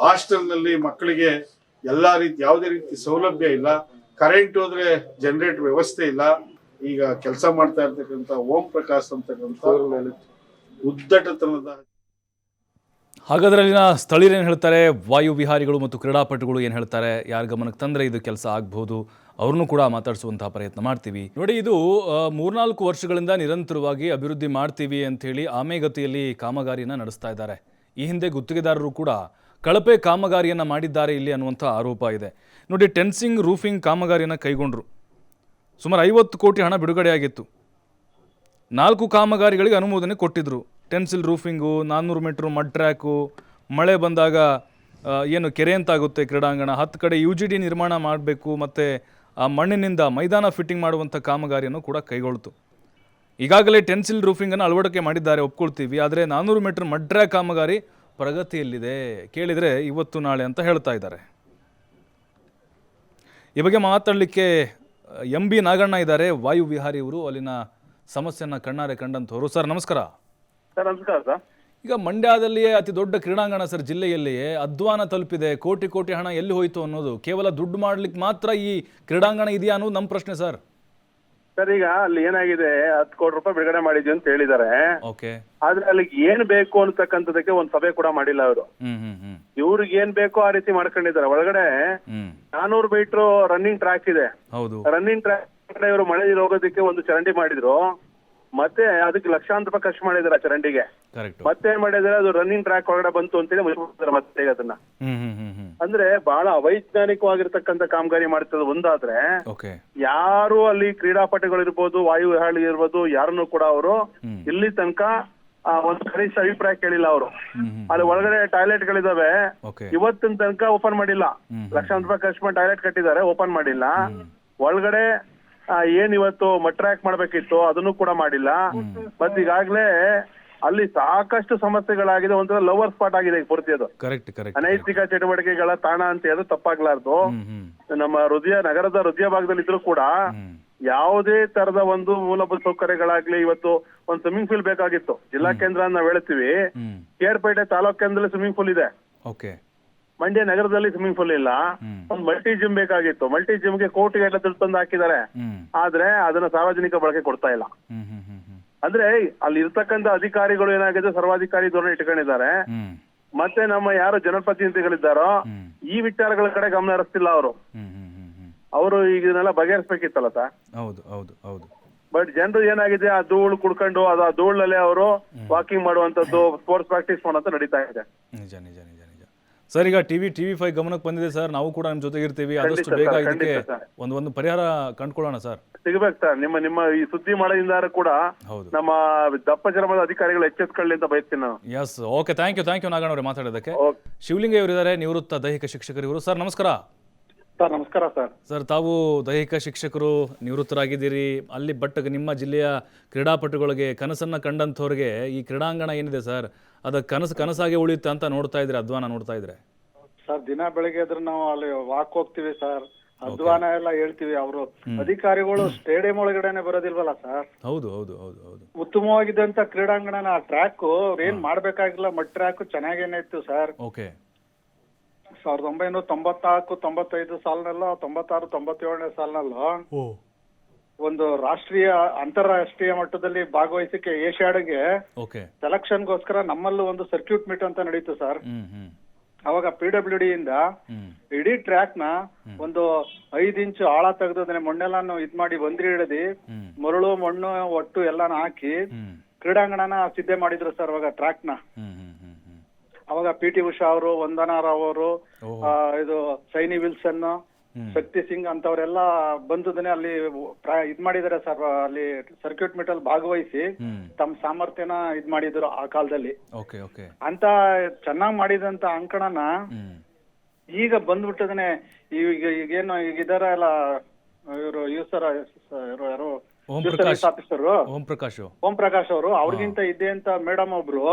ಹಾಸ್ಟೆಲ್ನಲ್ಲಿ ಮಕ್ಕಳಿಗೆ ಎಲ್ಲಾ ರೀತಿ, ಯಾವುದೇ ರೀತಿ ಸೌಲಭ್ಯ ಇಲ್ಲ. ಕರೆಂಟ್ ಹೋದ್ರೆ ಜನರೇಟರ್ ವ್ಯವಸ್ಥೆ ಇಲ್ಲ. ಈಗ ಕೆಲಸ ಮಾಡ್ತಾ ಇರ್ತಕ್ಕಂಥ ಓಂ ಪ್ರಕಾಶ್ ಅಂತಕ್ಕಂಥ ಉದ್ದಟತನದ ಹಾಗಾದ್ರೆ ಅಲ್ಲಿನ ಸ್ಥಳೀಯರು ಏನು ಹೇಳ್ತಾರೆ? ವಾಯು ವಿಹಾರಿಗಳು ಮತ್ತು ಕ್ರೀಡಾಪಟುಗಳು ಏನು ಹೇಳ್ತಾರೆ? ಯಾರ ಗಮನಕ್ಕೆ ತಂದರೆ ಇದು ಕೆಲಸ ಆಗ್ಬೋದು ಅವ್ರನ್ನೂ ಕೂಡ ಮಾತಾಡಿಸುವಂತಹ ಪ್ರಯತ್ನ ಮಾಡ್ತೀವಿ. ನೋಡಿ, ಇದು ಮೂರ್ನಾಲ್ಕು ವರ್ಷಗಳಿಂದ ನಿರಂತರವಾಗಿ ಅಭಿವೃದ್ಧಿ ಮಾಡ್ತೀವಿ ಅಂಥೇಳಿ ಆಮೇಗತಿಯಲ್ಲಿ ಕಾಮಗಾರಿಯನ್ನು ನಡೆಸ್ತಾ ಇದ್ದಾರೆ. ಈ ಹಿಂದೆ ಗುತ್ತಿಗೆದಾರರು ಕೂಡ ಕಳಪೆ ಕಾಮಗಾರಿಯನ್ನು ಮಾಡಿದ್ದಾರೆ ಇಲ್ಲಿ ಅನ್ನುವಂಥ ಆರೋಪ ಇದೆ. ನೋಡಿ, ಟೆನ್ಸಿಂಗ್, ರೂಫಿಂಗ್ ಕಾಮಗಾರಿಯನ್ನು ಕೈಗೊಂಡ್ರು. ಸುಮಾರು ಐವತ್ತು ಕೋಟಿ ಹಣ ಬಿಡುಗಡೆಯಾಗಿತ್ತು ನಾಲ್ಕು ಕಾಮಗಾರಿಗಳಿಗೆ ಅನುಮೋದನೆ ಕೊಟ್ಟಿದ್ದರು ಟೆನ್ಸಿಲ್ ರೂಫಿಂಗು ನಾನ್ನೂರು ಮೀಟ್ರ್ ಮಡ್ ಟ್ರ್ಯಾಕು ಮಳೆ ಬಂದಾಗ ಏನು ಕೆರೆ ಅಂತಾಗುತ್ತೆ ಕ್ರೀಡಾಂಗಣ. ಹತ್ತು ಕಡೆ ಯು ಜಿ ಡಿ ನಿರ್ಮಾಣ ಮಾಡಬೇಕು ಮತ್ತು, ಆ, ಮಣ್ಣಿನಿಂದ ಮೈದಾನ ಫಿಟ್ಟಿಂಗ್ ಮಾಡುವಂಥ ಕಾಮಗಾರಿಯನ್ನು ಕೂಡ ಕೈಗೊಳ್ತು. ಈಗಾಗಲೇ ಟೆನ್ಸಿಲ್ ರೂಫಿಂಗನ್ನು ಅಳವಡಿಕೆ ಮಾಡಿದ್ದಾರೆ, ಒಪ್ಕೊಳ್ತೀವಿ. ಆದರೆ ನಾನ್ನೂರು ಮೀಟ್ರ್ ಟ್ರ್ಯಾಕ್ ಕಾಮಗಾರಿ ಪ್ರಗತಿಯಲ್ಲಿದೆ. ಕೇಳಿದರೆ ಇವತ್ತು ನಾಳೆ ಅಂತ ಹೇಳ್ತಾ ಇದ್ದಾರೆ. ಈ ಬಗ್ಗೆ ಮಾತಾಡಲಿಕ್ಕೆ ಎಂ ಬಿ ನಾಗಣ್ಣ ಇದ್ದಾರೆ. ವಾಯು ವಿಹಾರಿ ಅವರು ಅಲ್ಲಿನ ಸಮಸ್ಯೆಯನ್ನು ಕಣ್ಣಾರೆ ಕಂಡಂಥವ್ರು. ಸರ್ ನಮಸ್ಕಾರ. ಸರ್ ನಮಸ್ಕಾರ ಸರ್. ಈಗ ಮಂಡ್ಯದಲ್ಲಿಯೇ ಅತಿ ದೊಡ್ಡ ಕ್ರೀಡಾಂಗಣ ಸರ್ ಜಿಲ್ಲೆಯಲ್ಲಿಯೇ ಅಧ್ವಾನ ತಲುಪಿದೆ. ಕೋಟಿ ಕೋಟಿ ಹಣ ಎಲ್ಲಿ ಹೋಯಿತು ಅನ್ನೋದು ಕೇವಲ ದುಡ್ಡು ಮಾಡ್ಲಿಕ್ಕೆ ಮಾತ್ರ ಈ ಕ್ರೀಡಾಂಗಣ ಇದೆಯಾ ಅನ್ನೋದು ನಮ್ಮ ಪ್ರಶ್ನೆ ಸರ್. ಸರ್ ಈಗ ಅಲ್ಲಿ ಏನಾಗಿದೆ? ಹತ್ತು ಕೋಟಿ ರೂಪಾಯಿ ಬಿಡುಗಡೆ ಮಾಡಿದ್ವಿ ಅಂತ ಹೇಳಿದ್ದಾರೆ. ಓಕೆ. ಆದ್ರೆ ಅಲ್ಲಿಗೆ ಏನ್ ಬೇಕು ಅಂತಕ್ಕಂಥದಕ್ಕೆ ಒಂದ್ ಸಭೆ ಕೂಡ ಮಾಡಿಲ್ಲ ಅವರು. ಹ್ಮ್ ಹ್ಮ್ ಹ್ಮ್. ಇವ್ರಿಗೆ ಏನ್ ಬೇಕೋ ಆ ರೀತಿ ಮಾಡ್ಕೊಂಡಿದ್ದಾರೆ. ಒಳಗಡೆ ಹ್ಮ್. ನಾನೂರು ಮೀಟರ್ ರನ್ನಿಂಗ್ ಟ್ರ್ಯಾಕ್ ಇದೆ. ಹೌದು. ರನ್ನಿಂಗ್ ಟ್ರ್ಯಾಕ್ ಇವರು ಮಳೆ ಹೋಗೋದಕ್ಕೆ ಒಂದು ಚರಂಡಿ ಮಾಡಿದ್ರು. ಮತ್ತೆ ಅದಕ್ಕೆ ಲಕ್ಷಾಂತರ ರೂಪಾಯಿ ಖರ್ಚು ಮಾಡಿದಾರೆ ಚರಂಡಿಗೆ. ಮತ್ತೆ ಏನ್ ಮಾಡಿದಾರೆ ಅದು ರನ್ನಿಂಗ್ ಟ್ರ್ಯಾಕ್ ಒಳಗಡೆ ಬಂತು ಅಂತೇಳಿ ಮುಚ್ಚಿಬಿಡ್ತಾರೆ ಮತ್ತೆ ಅದನ್ನ. ಅಂದ್ರೆ ಬಹಳ ಅವೈಜ್ಞಾನಿಕವಾಗಿರ್ತಕ್ಕಂಥ ಕಾಮಗಾರಿ ಮಾಡ್ತದ ಒಂದಾದ್ರೆ ಯಾರು ಅಲ್ಲಿ ಕ್ರೀಡಾಪಟುಗಳಿರ್ಬೋದು ವಾಯು ವಿಹಾರಿ ಇರ್ಬೋದು ಯಾರನ್ನು ಕೂಡ ಅವರು ಇಲ್ಲಿ ತನಕ ಒಂದ್ ಕನಿಷ್ಠ ಅಭಿಪ್ರಾಯ ಕೇಳಿಲ್ಲ ಅವರು. ಅಲ್ಲಿ ಒಳಗಡೆ ಟಾಯ್ಲೆಟ್ ಗಳಿದಾವೆ ಇವತ್ತಿನ ತನಕ ಓಪನ್ ಮಾಡಿಲ್ಲ. ಲಕ್ಷಾಂತರ ರೂಪಾಯಿ ಖರ್ಚು ಮಾಡಿ ಟಾಯ್ಲೆಟ್ ಕಟ್ಟಿದ್ದಾರೆ ಓಪನ್ ಮಾಡಿಲ್ಲ. ಒಳಗಡೆ ಏನ್ ಇವತ್ತು ಮಟ್ರ್ಯಾಕ್ ಮಾಡ್ಬೇಕಿತ್ತು ಅದನ್ನು ಕೂಡ ಮಾಡಿಲ್ಲ. ಮತ್ ಈಗಾಗ್ಲೇ ಅಲ್ಲಿ ಸಾಕಷ್ಟು ಸಮಸ್ಯೆಗಳಾಗಿದೆ ಒಂಥರ ಲವರ್ ಸ್ಪಾಟ್ ಆಗಿದೆ ಈಗ ಪೂರ್ತಿ ಅದು. ಕರೆಕ್ಟ್ ಕರೆಕ್ಟ್ ಅನೈತಿಕ ಚಟುವಟಿಕೆಗಳ ತಾಣ ಅಂತ ಅದು ತಪ್ಪಾಗ್ಲಾರ್ದು. ನಮ್ಮ ಹೃದಯ ನಗರದ ಹೃದಯ ಭಾಗದಲ್ಲಿ ಇದ್ರು ಕೂಡ ಯಾವುದೇ ತರದ ಒಂದು ಮೂಲಭೂತ ಸೌಕರ್ಯಗಳಾಗ್ಲಿ ಇವತ್ತು ಒಂದು ಸ್ವಿಮ್ಮಿಂಗ್ ಪೂಲ್ ಬೇಕಾಗಿತ್ತು. ಜಿಲ್ಲಾ ಕೇಂದ್ರ ನಾವ್ ಹೇಳ್ತೀವಿ. ಕೇರ್ಪೇಟೆ ತಾಲೂಕ್ ಕೇಂದ್ರದಲ್ಲಿ ಸ್ವಿಮ್ಮಿಂಗ್ ಪೂಲ್ ಇದೆ. ಮಂಡ್ಯ ನಗರದಲ್ಲಿ ಸ್ವಿಮ್ಮಿಂಗ್ ಪೂಲ್ ಇಲ್ಲ. ಒಂದು ಮಲ್ಟಿ ಜಿಮ್ ಬೇಕಾಗಿತ್ತು. ಮಲ್ಟಿ ಜಿಮ್ಗೆ ಕೋಟಿ ಗಟ್ಟಲೆ ದುಡ್ಡು ತಂದು ಹಾಕಿದ್ದಾರೆ. ಆದ್ರೆ ಅದನ್ನ ಸಾರ್ವಜನಿಕ ಬಳಕೆ ಕೊಡ್ತಾ ಇಲ್ಲ. ಅಂದ್ರೆ ಅಲ್ಲಿ ಇರ್ತಕ್ಕಂಥ ಅಧಿಕಾರಿಗಳು ಏನಾಗಿದೆ? ಸರ್ವಾಧಿಕಾರಿ ಧೋರಣೆ ಇಟ್ಕೊಂಡಿದ್ದಾರೆ. ಮತ್ತೆ ನಮ್ಮ ಯಾರು ಜನಪ್ರತಿನಿಧಿಗಳಿದ್ದಾರೋ ಈ ವಿಚಾರಗಳ ಕಡೆ ಗಮನ ಹರಿಸ್ತಿಲ್ಲ ಅವರು. ಅವರು ಈಗ ಇದನ್ನೆಲ್ಲ ಬಗೆಹರಿಸ್ಬೇಕಿತ್ತಲ್ಲ ಸರ್? ಹೌದು ಹೌದು ಹೌದು. ಬಟ್ ಜನರು ಏನಾಗಿದೆ? ಆ ಧೂಳು ಕುಡ್ಕೊಂಡು ಅದು ಆ ಧೂಳಲ್ಲೇ ಅವರು ವಾಕಿಂಗ್ ಮಾಡುವಂತದ್ದು ಸ್ಪೋರ್ಟ್ಸ್ ಪ್ರಾಕ್ಟೀಸ್ ಮಾಡುವಂತ ನಡೀತಾ ಇದೆ. ನಿಜ ನಿಜ ನಿಜ. ಸರ್ ಈಗ ಟಿವಿ ಟಿವಿ ಫೈವ್ ಗಮನಕ್ಕೆ ಬಂದಿದೆ ಸರ್. ನಾವು ಕೂಡ ನಿಮ್ಮ ಜೊತೆಗೆ ಇರ್ತೀವಿ ಆದಷ್ಟು ಬೇಗ ಇದಕ್ಕೆ ಸರ್. ಒಂದು ಒಂದು ಪರಿಹಾರ ಕಂಡುಕೊಳ್ಳೋಣ ಸರ್. ಸಿಗಬೇಕು ಸರ್. ನಿಮ್ಮ ನಿಮ್ಮ ಈ ಸುದ್ದಿ ಮಾಡೋದ್ರಿಂದ ಕೂಡ ಹೌದು. ನಮ್ಮ ದಪ್ಪ ಚರ್ಮದ ಅಧಿಕಾರಿಗಳು ಎಚ್ಚೆತ್ಕೊಳ್ಳಿ ಅಂತ ಬಯಸ್ತೀನಿ ನಾನು. Yes okay thank you thank you Naganna ಅವರೇ ಮಾತಾಡೋದಕ್ಕೆ ಓಕೆ ಶಿವಲಿಂಗ ಇವರಿದ್ದಾರೆ ನಿವೃತ್ತ ದೈಹಿಕ ಶಿಕ್ಷಕರು ಇವರು. ಸರ್ ನಮಸ್ಕಾರ. ಸರ್ ನಮಸ್ಕಾರ ಸರ್. ಸರ್ ತಾವು ದೈಹಿಕ ಶಿಕ್ಷಕರು ನಿವೃತ್ತರಾಗಿದ್ದೀರಿ. ಅಲ್ಲಿ ಬಟ್ ನಿಮ್ಮ ಜಿಲ್ಲೆಯ ಕ್ರೀಡಾಪಟುಗಳಿಗೆ ಕನಸನ್ನ ಕಂಡಂಥವ್ರಿಗೆ ಈ ಕ್ರೀಡಾಂಗಣ ಏನಿದೆ ಸರ್? ಅದು ಕನಸು ಕನಸಾಗಿ ಉಳಿಯುತ್ತೆ ಅಂತ ನೋಡ್ತಾ ಇದ್ರೆ ಅಧ್ವಾನ ನೋಡ್ತಾ ಇದ್ರೆ. ಸರ್ ದಿನ ಬೆಳಿಗ್ಗೆ ಎದ್ರೆ ನಾವು ಅಲ್ಲಿ ವಾಕ್ ಹೋಗ್ತೀವಿ ಸರ್. ಅಧ್ವಾನ ಎಲ್ಲ ಹೇಳ್ತೀವಿ ಅವರು. ಅಧಿಕಾರಿಗಳು ಸ್ಟೇಡಿಯಂ ಒಳಗಡೆನೆ ಬರೋದಿಲ್ವಲ್ಲ ಸರ್? ಹೌದು ಹೌದು ಹೌದು ಹೌದು. ಉತ್ತಮವಾಗಿದ್ದಂತ ಕ್ರೀಡಾಂಗಣನ ಟ್ರ್ಯಾಕ್ ಅವ್ರು ಏನ್ ಮಾಡ್ಬೇಕಾಗಿಲ್ಲ ಮಟ್ ಟ್ರ್ಯಾಕ್ ಚೆನ್ನಾಗೇನೆ ಇತ್ತು ಸರ್. ಓಕೆ ಸಾವಿರದ ಒಂಬೈನೂರ ತೊಂಬತ್ನಾಲ್ಕು ತೊಂಬತ್ತೈದು ಸಾಲಿನಲ್ಲೋ ತೊಂಬತ್ತಾರು ತೊಂಬತ್ತೇಳನೇ ಸಾಲಿನಲ್ಲೋ? ಒಂದು ರಾಷ್ಟ್ರೀಯ ಅಂತಾರಾಷ್ಟ್ರೀಯ ಮಟ್ಟದಲ್ಲಿ ಭಾಗವಹಿಸಕ್ಕೆ ಏಷ್ಯಾಡ್ಗೆ ಓಕೆ ಸೆಲೆಕ್ಷನ್ಗೋಸ್ಕರ ನಮ್ಮಲ್ಲೂ ಒಂದು ಸರ್ಕ್ಯೂಟ್ ಮೀಟ್ ಅಂತ ನಡೀತು ಸರ್. ಅವಾಗ ಪಿ ಡಬ್ಲ್ಯೂ ಡಿ ಇಂದ ಇಡೀ ಟ್ರ್ಯಾಕ್ನ ಒಂದು ಐದ್ ಇಂಚು ಆಳ ತೆಗೆದು ಮಣ್ಣೆಲ್ಲಾನು ಇದ್ ಮಾಡಿ ಬಂದ್ರಿ ಹಿಡಿದಿ ಮರಳು ಮಣ್ಣು ಒಟ್ಟು ಎಲ್ಲಾನು ಹಾಕಿ ಕ್ರೀಡಾಂಗಣನ ಸಿದ್ಧೆ ಮಾಡಿದ್ರು ಸರ್ ಅವಾಗ ಟ್ರ್ಯಾಕ್ನ. ಅವಾಗ ಪಿ ಟಿ ಉಷಾ ಅವರು ವಂದನಾ ರಾವ್ ಅವರು ಆ, ಇದು ಸೈನಿ ವಿಲ್ಸನ್. ಶಕ್ತಿ ಸಿಂಗ್ ಅಂತವರೆಲ್ಲ ಬಂದದನ್ನೇ ಅಲ್ಲಿ ಇದ್ ಮಾಡಿದಾರೆ ಸರ್ ಅಲ್ಲಿ ಸರ್ಕ್ಯೂಟ್ ಮೀಟ್ ಅಲ್ಲಿ ಭಾಗವಹಿಸಿ ತಮ್ಮ ಸಾಮರ್ಥ್ಯನ ಇದ್ ಮಾಡಿದ್ರು ಆ ಕಾಲದಲ್ಲಿ. ಅಂತ ಚೆನ್ನಾಗ್ ಮಾಡಿದಂತ ಅಂಕಣನ ಈಗ ಬಂದ್ಬಿಟ್ಟದನೆ ಈಗ ಈಗೇನು ಈಗ ಇದಾರ ಎಲ್ಲ ಇವರು ಯೂಸರ್ ಸರ್ ಯಾರು? ಓಂ ಪ್ರಕಾಶ್. ಆಫೀಸರ್ ಓಂ ಪ್ರಕಾಶ್. ಓಂ ಪ್ರಕಾಶ್ ಅವರು ಅವ್ರಿಗಿಂತ ಇದ್ದೆ ಅಂತ ಮೇಡಮ್ ಒಬ್ರು.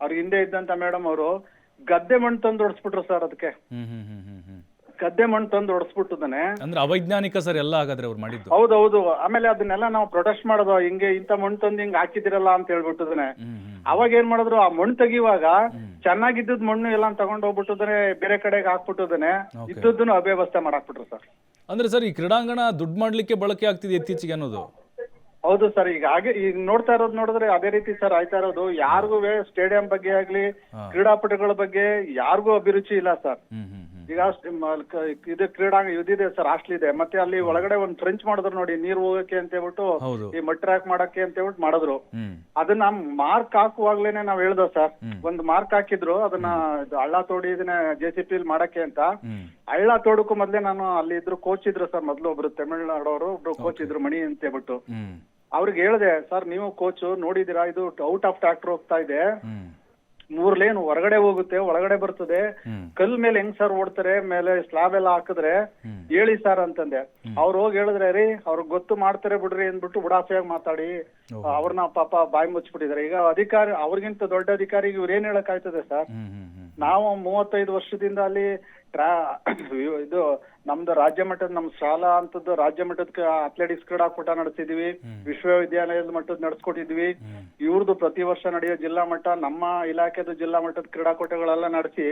ಅವ್ರ ಹಿಂದೆ ಇದ್ದಂತ ಮೇಡಮ್ ಅವರು. ಗದ್ದೆ ಮಣ್ಣು ತಂದು ಹೊಡ್ಸ್ಬಿಟ್ರು ಸರ್ ಅದಕ್ಕೆ. ಗದ್ದೆ ಮಣ್ಣು ತಂದು ಹೊಡ್ಸ್ಬಿಟ್ಟದನೆ ಅಂದ್ರೆ ಅವೈಜ್ಞಾನಿಕ ಸರ್ ಎಲ್ಲ ಹಾಗಾದ್ರೆ ಅವ್ರು ಮಾಡಿದ್ದು. ಹೌದೌದು. ಆಮೇಲೆ ಅದನ್ನೆಲ್ಲ ನಾವು ಪ್ರೊಟೆಸ್ಟ್ ಮಾಡೋದು ಹಿಂಗೆ ಇಂಥ ಮಣ್ಣು ತಂದು ಹಿಂಗ್ ಹಾಕಿದಿರಲ್ಲ ಅಂತ ಹ್ಮ್ ಅವಾಗ ಏನ್ ಮಾಡಿದ್ರು ಆ ಮಣ್ಣು ತೆಗಿಯುವಾಗ ಚೆನ್ನಾಗಿದ್ದದ್ ಮಣ್ಣು ಎಲ್ಲ ತಗೊಂಡ್ ಹೋಗ್ಬಿಟ್ಟದನೆ ಬೇರೆ ಕಡೆಗೆ ಹಾಕ್ಬಿಟ್ಟಿದ್ದಾನೆ. ಇದ್ದದ್ದನ್ನು ಅವ್ಯವಸ್ಥೆ ಮಾಡಾಕ್ಬಿಟ್ರು ಸರ್. ಅಂದ್ರೆ ಸರ್ ಈ ಕ್ರೀಡಾಂಗಣ ದುಡ್ಡು ಮಾಡ್ಲಿಕ್ಕೆ ಬಳಕೆ ಆಗ್ತಿದೆ ಇತ್ತೀಚೆಗೆ ಅನ್ನೋದು? ಹೌದು ಸರ್. ಈಗ ಹಾಗೆ ಈಗ ನೋಡ್ತಾ ಇರೋದು ನೋಡಿದ್ರೆ ಅದೇ ರೀತಿ ಸರ್ ಆಯ್ತಾ ಇರೋದು. ಯಾರಿಗೂ ಸ್ಟೇಡಿಯಂ ಬಗ್ಗೆ ಆಗ್ಲಿ. ಕ್ರೀಡಾಪಟುಗಳ ಬಗ್ಗೆ ಯಾರಿಗೂ ಅಭಿರುಚಿ ಇಲ್ಲ ಸರ್. ಈಗ ಅಷ್ಟ್ ಮ- ಕ- ಇದು ಕ್ರೀಡಾಂಗ ಇದಿದೆ ಸರ್ ಹಾಸ್ಟೆಲ್ ಇದೆ. ಮತ್ತೆ ಅಲ್ಲಿ ಒಳಗಡೆ ಒಂದ್ ಫ್ರೆಂಚ್ ಮಾಡಿದ್ರು ನೋಡಿ ನೀರ್ ಹೋಗಕ್ಕೆ ಅಂತ ಹೇಳ್ಬಿಟ್ಟು ಹೌದು. ಈ ಮಟ್ ಟ್ರ್ಯಾಕ್ ಮಾಡಕ್ಕೆ ಅಂತ ಹೇಳ್ಬಿಟ್ಟು ಮಾಡಿದ್ರು. ಹ್ಮ್. ಅದನ್ನ ಮಾರ್ಕ್ ಹಾಕುವಾಗ್ಲೇನೆ ನಾವ್ ಹೇಳ್ದ ಸರ್ ಹ್ಮ್. ಒಂದ್ ಮಾರ್ಕ್ ಹಾಕಿದ್ರು ಅದನ್ನ ಇದು ಹಳ್ಳ ತೋಡಿ ಇದನ್ನ ಜೆ ಸಿ ಪಿ ಮಾಡಕ್ಕೆ ಅಂತ. ಹ್ಮ್. ಹಳ್ಳ ತೋಡಕ್ಕೂ ಮೊದ್ಲೇ ನಾನು ಅಲ್ಲಿ ಇದ್ರು ಕೋಚ್ ಇದ್ರು ಸರ್ ಮೊದ್ಲು ಒಬ್ರು ತಮಿಳ್ನಾಡವರು ಒಬ್ರು ಕೋಚ್ ಇದ್ರು ಮಣಿ ಅಂತ ಹೇಳ್ಬಿಟ್ಟು. ಹ್ಮ್. ಅವ್ರಿಗೆ ಹೇಳ್ದೆ ಸರ್ ನೀವು ಕೋಚ್ ನೋಡಿದಿರಾ ಇದು ಔಟ್ ಆಫ್ ಟ್ರ್ಯಾಕ್ಟರ್ ಹೋಗ್ತಾ ಇದೆ. ಹ್ಮ್. ಮೂರ್ ಲೇನ್ ಹೊರಗಡೆ ಹೋಗುತ್ತೆ ಒಳಗಡೆ ಬರ್ತದೆ. ಕಲ್ ಮೇಲೆ ಹೆಂಗ್ ಸರ್ ಓಡ್ತಾರೆ ಮೇಲೆ ಸ್ಲಾಬ್ ಎಲ್ಲ ಹಾಕಿದ್ರೆ. ಹೇಳಿ ಸರ್ ಅಂತಂದೆ. ಅವ್ರು ಹೋಗಿ ಹೇಳಿದ್ರೆ ರೀ ಅವ್ರಿಗೆ ಗೊತ್ತು ಮಾಡ್ತಾರೆ ಬಿಡ್ರಿ ಅಂದ್ಬಿಟ್ಟು ಬುಡಾಸೆಯಾಗಿ ಮಾತಾಡಿ. ಅವ್ರನ್ನ ಪಾಪ ಬಾಯಿ ಮುಚ್ಚಿಬಿಟ್ಟಿದ್ದಾರೆ. ಈಗ ಅಧಿಕಾರಿ ಅವ್ರಿಗಿಂತ ದೊಡ್ಡ ಅಧಿಕಾರಿಗೆ ಇವ್ರು ಏನ್ ಹೇಳಕ್ ಆಯ್ತದೆ ಸರ್ ನಾವು ಮೂವತ್ತೈದು ವರ್ಷದಿಂದ ಅಲ್ಲಿ ಟ್ರಾ [coughs] ಇದು ನಮ್ದು ರಾಜ್ಯ ಮಟ್ಟದ ನಮ್ ಶಾಲಾ ಅಂತದ್ದು ರಾಜ್ಯ ಮಟ್ಟದ ಅಥ್ಲೆಟಿಕ್ಸ್ ಕ್ರೀಡಾಕೂಟ ನಡೆಸಿದೀವಿ. ವಿಶ್ವವಿದ್ಯಾಲಯದ ಮಟ್ಟದ ನಡೆಸ್ಕೊಟ್ಟಿದ್ವಿ. ಇವ್ರದ್ದು ಪ್ರತಿ ವರ್ಷ ನಡೆಯೋ ಜಿಲ್ಲಾ ಮಟ್ಟ ನಮ್ಮ ಇಲಾಖೆದು ಜಿಲ್ಲಾ ಮಟ್ಟದ ಕ್ರೀಡಾಕೂಟಗಳೆಲ್ಲ ನಡೆಸಿ